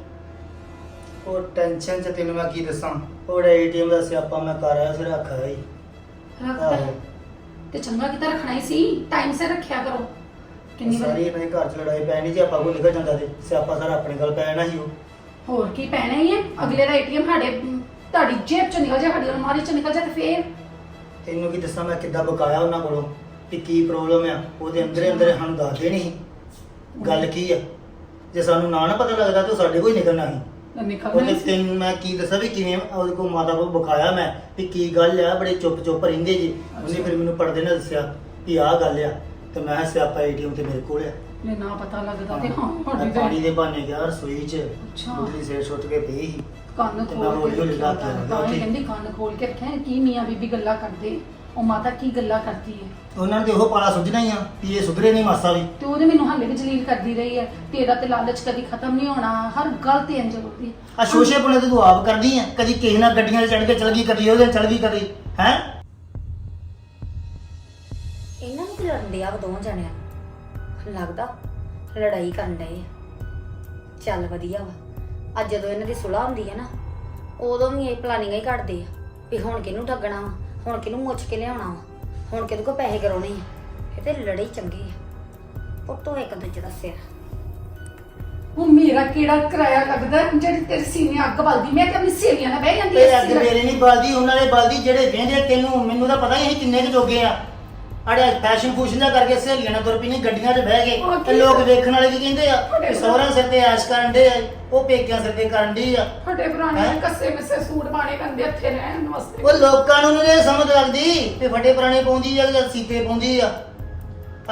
S3: ਉਹ ਟੈਨਸ਼ਨ ਚ ਤੈਨੂੰ ਮੈਂ ਕੀ ਦੱਸਾਂ? ਉਹਦਾ ਏਟੀਐਮ ਦਾ ਸਿਆਪਾ ਮੈਂ ਕਰ ਆਇਆ ਸੀ ਰੱਖ ਆਇਆ ਸੀ।
S1: ਰੱਖਦਾ
S3: ਆਹੋ।
S1: ਤੇ ਚੰਗਾ ਕਿਤਾ ਰੱਖਣਾ ਹੀ ਸੀ। ਟਾਈਮ ਸਿਰ ਰੱਖਿਆ ਕਰੋ। ਕਿੰਨੀ
S3: ਸਾਰੀ
S1: ਵਾਰੀ
S3: ਇਹਨਾਂ ਦੇ ਘਰ ਚ ਲੜਾਈ ਪੈਣੀ ਜੇ ਆਪਾਂ ਕੋਈ ਨਿਕਲ ਜਾਂਦਾ ਤੇ ਸਿਆਪਾ ਸਾਰਾ ਆਪਣੇ ਗੱਲ ਪੈਣਾ ਹੀ ਉਹ।
S1: ਹੋਰ ਕੀ ਪੈਣਾ ਹੀ ਹੈ? ਅਗਲੇ ਦਾ ਏਟੀਐਮ ਸਾਡੇ ਤੁਹਾਡੀ ਜੇਬ ਚੋਂ ਨਿਕਲ ਜਾ ਸਾਡੀ ਅਲਮਾਰੀ ਚੋਂ ਨਿਕਲ ਜਾ ਤੇ ਫੇਰ।
S3: ਤੈਨੂੰ ਕੀ ਦੱਸਾਂ ਮੈਂ ਕਿੱਦਾਂ ਬਕਾਇਆ ਉਹਨਾਂ ਕੋਲੋਂ ਕਿ ਕੀ ਪ੍ਰੋਬਲਮ ਆ ਉਹਦੇ ਅੰਦਰੇ ਅੰਦਰ ਸਾਨੂੰ ਦੱਸਦੇ ਨਹੀਂ। ਗੱਲ ਕੀ ਆ? ਜੇ ਸਾਨੂੰ ਨਾ ਨਾ ਪਤਾ ਲੱਗਦਾ ਤਾਂ ਉਹ ਸਾਡੇ ਕੋਲ ਹੀ ਨਿਕਲਣਾ ਸੀ।
S1: ਨਿਕਲਣਾ
S3: ਉਹਨੇ। ਤੈਨੂੰ ਮੈਂ ਕੀ ਦੱਸਾਂ ਵੀ ਕਿਵੇਂ ਉਹਦੇ ਕੋਲ ਮਾਤਾ ਕੋਲ ਬਕਾਇਆ ਮੈਂ ਵੀ ਕੀ ਗੱਲ ਆ ਬੜੇ ਚੁੱਪ ਚੁੱਪ ਰਹਿੰਦੇ ਜੀ ਉਹਨੇ
S1: ਅੱਛਾ।
S3: ਫਿਰ ਮੈਨੂੰ ਪੜਦੇ ਨੇ ਦੱਸਿਆ ਵੀ ਆਹ ਗੱਲ ਆ ਤੇ ਮੈਂ ਕਿਹਾ ਸਿਆਪਾ ਏਟੀਐਮ ਤੇ ਮੇਰੇ ਕੋਲ ਆ
S1: ਮੈਨੂੰ ਨਾ ਪਤਾ ਲੱਗਦਾ ਤੇ ਹਾਂ
S3: ਮੈਂ ਪਾਣੀ
S1: ਤੇ
S3: ਦੇ ਬਹਾਨੇ ਗਿਆ ਰਸੋਈ 'ਚ
S1: ਅੱਛਾ।
S3: ਬੁੱਢੀ ਸਿਰ ਛੁੱਟ ਕੇ ਪਈ ਸੀ
S1: ਕੰਨ
S3: ਤੇ ਮੈਂ
S1: ਖੋਲ ਕੇ
S3: ਹੌਲੀ
S1: ਰੱਖਿਆ
S3: ਕੇ
S1: ਤਾਂ ਇਹ। ਕਹਿੰਦੀ ਕੰਨ ਖੋਲ ਕੇ ਰੱਖਿਆ ਕੀ ਮੀਆਂ ਬੀਬੀ ਗੱਲਾਂ ਕਰਦੇ ਉਹ ਮਾਤਾ ਕੀ ਗੱਲਾਂ ਕਰਦੀ ਹੈ
S3: ਉਹਨਾਂ ਨੇ ਤੇ ਉਹ ਪਾਲਾ ਸੁਝਣਾ ਹੀ ਆ ਵੀ ਇਹ ਸੁਧਰੇ ਨਹੀਂ ਮਾਸਾ ਵੀ।
S1: ਤੇ ਉਹਨੇ ਮੈਨੂੰ ਹਾਲੇ ਵੀ ਜਲੀਲ ਕਰਦੀ ਰਹੀ ਹੈ ਤੇਰਾ ਤੇ ਲਾਲਚ ਕਦੀ ਖਤਮ ਨਹੀਂ ਹੋਣਾ ਹਰ ਗੱਲ ਤੇ ਇੰਜ ਹੁੰਦੀ
S3: ਆ ਸ਼ੋਸ਼ੇ ਪੁਣੇ ਤੇ ਤੂੰ ਆਪ ਕਰਦੀ ਆ ਕਦੀ ਕਿਸੇ ਨਾਲ ਗੱਡੀਆਂ 'ਤੇ ਚੜ ਕੇ ਚਲ ਗਈ ਕਦੀ ਉਹਦੇ ਚਲ ਗਈ ਕਦੀ ਹੈ?
S2: ਇਹਨਾਂ ਨੂੰ ਕੀ ਲੜਨ ਦਿਆ ਦੋਵਾਂ ਜਣਿਆਂ ਨੂੰ। ਲੱਗਦਾ ਲੜਾਈ ਕਰਨ ਡਏ ਆ। ਚੱਲ ਵਧੀਆ ਵਾ। ਅੱਜ ਜਦੋਂ ਇਹਨਾਂ ਦੀ ਸੁਲਾਹ ਹੁੰਦੀ ਹੈ ਨਾ ਉਦੋਂ ਵੀ ਇਹ ਪਲਾਨਿੰਗਾਂ ਹੀ ਕੱਢਦੇ ਆ ਵੀ ਹੁਣ ਕਿਹਨੂੰ ਠੱਗਣਾ ਵਾ। ਹੁਣ ਕਿਹਨੂੰ ਮੁੱਛ ਕੇ ਲਿਆਉਣਾ ਵਾ? ਹੁਣ ਕਿਹਦੇ ਕੋ ਪੈਸੇ ਕਰਾਉਣੇ ਆ? ਇਹ ਤੇ ਲੜੇ ਹੀ ਚੰਗੇ ਆ। ਪੁੱਤੋ ਇੱਕ ਦੂਜੇ ਦਾ ਸਿਰ।
S1: ਉਹ ਮੇਰਾ ਕਿਹੜਾ ਕਿਰਾਇਆ ਲੱਗਦਾ ਜਿਹੜੀ ਤੇਰੇ ਸੀਨੇ ਅੱਗ ਬਲਦੀ ਮੈਂ ਤੇ ਆਪਣੀ ਸਹੇਲੀਆਂ ਨਾਲ ਬਹਿ ਜਾਂਦੀ
S3: ਤੇ ਅੱਜ ਮੇਰੇ ਨਹੀਂ ਬਲਦੀ ਉਹਨਾਂ ਦੇ ਬਲਦੀ ਜਿਹੜੇ ਵੇਂਦੇ ਤੈਨੂੰ ਮੈਨੂੰ ਤਾਂ ਪਤਾ ਹੀ ਨਹੀਂ ਕਿੰਨੇ ਕੁ ਜੋਗੇ ਆ। ਅੜੇ ਫੈਸ਼ਨ ਫੂਸ਼ਨ ਦਾ ਕਰਕੇ ਸਹੇਲੀਆਂ ਨਾਲ ਤੁਰ ਪਈਆਂ ਗੱਡੀਆਂ 'ਚ ਬਹਿ ਗਏ ਤੇ ਲੋਕ ਵੇਖਣ ਵਾਲੇ ਕੀ ਕਹਿੰਦੇ ਆ ਕਿ ਸਹੁਰਿਆਂ ਸਿਰ ਤੇ ਐਸ਼ ਕਰਨ ਦੇ ਆ। ਉਹ ਪੇਕਿਆਂ ਸਿਰ ਤੇ ਕਰਨ ਦੀ ਆ।
S1: ਫਟੇ ਪੁਰਾਣੇ
S3: ਹੈਂ?
S1: ਕੱਸੇ ਮਿੱਸੇ ਸੂਟ ਪਾਣੇ ਪੈਂਦੇ ਇੱਥੇ ਰਹਿਣ ਵਾਸਤੇ।
S3: ਉਹ ਲੋਕਾਂ ਨੂੰ ਨਹੀਂ ਸਮਝ ਲੱਗਦੀ ਤੇ ਫਟੇ ਪੁਰਾਣੇ ਪਾਉਂਦੀ ਆ ਜਾਂ ਸੀਤੇ ਪਾਉਂਦੀ ਆ।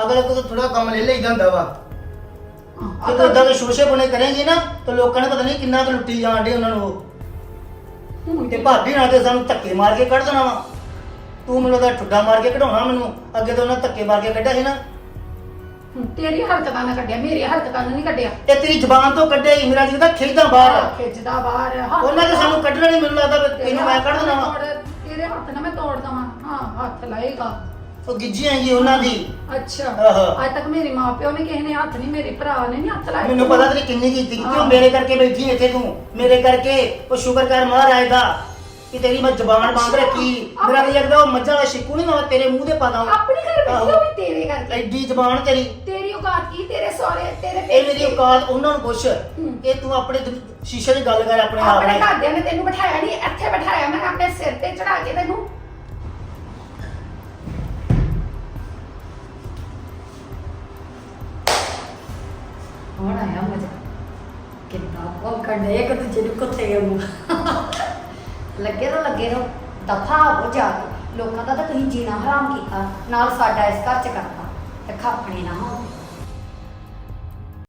S3: ਅਗਲੇ ਕੋਲ ਥੋੜਾ ਕੰਮ ਲੈ ਲਈਦਾ ਹੁੰਦਾ ਵਾ
S1: ਆਹ,
S3: ਜੇ ਤੂੰ ਏਦਾਂ ਦੇ ਸ਼ੋਸ਼ੇ ਬਣੇ ਕਰੇਂਗੀ ਨਾ ਤਾਂ ਲੋਕਾਂ ਨੇ ਪਤਾ ਨਹੀਂ ਕਿੰਨਾ ਕੁ ਲੁੱਟੀ ਜਾਣ ਡੇ ਉਹਨਾਂ ਨੂੰ ਉਹ।
S1: ਹੁਣ
S3: ਤੇ ਭਾਬੀ ਨਾਲ ਤੇ ਸਾਨੂੰ ਧੱਕੇ ਮਾਰ ਕੇ ਕੱਢ ਦੇਣਾ ਵਾ। ਤੂੰ ਮੈਨੂੰ ਉਹਦਾ ਠੁੱਡਾ ਮਾਰ ਕੇ ਕਢਾਉਣਾ ਮੈਨੂੰ। ਅੱਗੇ ਤਾਂ ਉਹਨਾਂ ਧੱਕੇ ਮਾਰ ਕੇ ਕੱਢਿਆ ਸੀ ਨਾ।
S1: ਤੇਰੀ ਹਰਕਤਾਂ ਨਾਲ ਕੱਢਿਆ? ਮੇਰੀ ਹਰਕਤਾਂ ਨਾਲ ਨਹੀਂ ਕੱਢਿਆ?
S3: ਤੇ ਤੇਰੀ ਜ਼ਬਾਨ ਤੋਂ ਕੱਢਿਆ ਹੀ ਮੇਰਾ ਜਿਹਦਾ ਖਿੱਚਦਾ ਬਾਹਰ।
S1: ਖਿੱਚਦਾ ਬਾਹਰ ਹੱਥ
S3: ਉਹਨਾਂ ਨੇ ਸਾਨੂੰ ਕੱਢਣਾ ਨਹੀਂ ਮੈਨੂੰ ਲੱਗਦਾ ਵੀ ਤੈਨੂੰ ਮੈਂ ਕੱਢ ਦੇਣਾ ਵਾ।
S1: ਤੋੜ- ਤੇਰੇ ਹੱਥ ਨਾਲ ਮੈਂ ਤੋੜ ਦਵਾਂ। ਹਾਂ ਹੱਥ ਲਾਏਗਾ।
S3: ਉਹ ਗਿੱਜੀ ਹੈਗੀ ਉਹਨਾਂ ਦੀ।
S1: ਅੱਛਾ।
S3: ਆਹਾ।
S1: ਅੱਜ ਤੱਕ ਮੇਰੇ ਮਾਪਿਓ ਨੇ ਕਿਸੇ ਨੇ ਹੱਥ ਨਹੀਂ ਮੇਰੇ ਭਰਾ ਨੇ ਨਹੀਂ ਹੱਥ ਲਾਇਆ
S3: ਮੈਨੂੰ ਪਤਾ ਤੇਰੀ ਕਿੰਨੀ ਕੀਤੀ ਕਿਉਂ
S1: ਹਾਂ।
S3: ਮੇਰੇ ਕਰਕੇ ਬੈਠੀ ਇੱਥੇ ਤੂੰ। ਮੇਰੇ ਕਰਕੇ ਉਹ ਸ਼ੁਕਰ ਕਰ ਮਹਾਰਾਜ ਦਾ। ਕਿ ਤੇਰੀ ਮੈਂ ਜ਼ਬਾਨ ਬੰਦ। ਰੱਖੀ। ਮੇਰਾ ਤਾਂ ਲੱਗਦਾ ਉਹ ਮੱਝਾਂ ਵਾਲਾ ਸ਼ਿਕੂ ਨਹੀਂ ਮੈਂ ਤੇਰੇ ਮੂੰਹ ਤੇ ਪਾ ਦਾਂ
S1: ਆਪਣੀ ਘਰ ਉਹ ਵੀ ਤੇਰੇ ਕਰਕੇ
S3: ਐਡੀ ਜ਼ਬਾਨ ਤੇਰੀ।
S1: ਤੇਰੀ ਔਕਾਤ ਕੀ? ਤੇਰੇ ਸਹੁਰੇ ਤੇਰੇ
S3: ਇਹ ਮੇਰੀ। ਔਕਾਤ ਉਹਨਾਂ ਨੂੰ ਪੁੱਛ। ਇਹ ਤੂੰ ਆਪਣੇ ਸ਼ੀਸ਼ੇ 'ਚ ਗੱਲ ਕਰ ਆਪਣੇ ਆਪ
S1: ਆਪਣੇ
S3: ਨਾਲ।
S1: ਘਰਦਿਆਂ ਨੇ ਤੈਨੂੰ ਬਿਠਾਇਆ ਨਹੀਂ ਇੱਥੇ ਬਿਠਾਇਆ ਮੈਂ ਆਪਣੇ ਸਿਰ ਤੇ ਚੜਾ ਕੇ ਤੈਨੂੰ।
S2: ਹੁਣ ਆਇਆ ਮਜ਼ਾ? ਕਿੰਨਾ ਕੋਲ ਕਰਨੇ ਇੱਕ ਦੂਜੇ ਨੂੰ ਕੁੱਤੇ ਵਾਂਗੂ। ਲੱਗੇ ਰਹੋ ਲੱਗੇ ਰਹੋ, ਦਫਾ ਹੋ ਜਾ ਕੇ। ਲੋਕਾਂ ਦਾ ਤਾਂ ਤੁਸੀਂ ਜੀਣਾ ਹਰਾਮ ਕੀਤਾ, ਨਾਲ ਸਾਡਾ ਇਸ ਘਰ ਚ ਕਰਤਾ, ਤੇ ਖਾਪਣੇ ਨਾ ਹੋਵੇ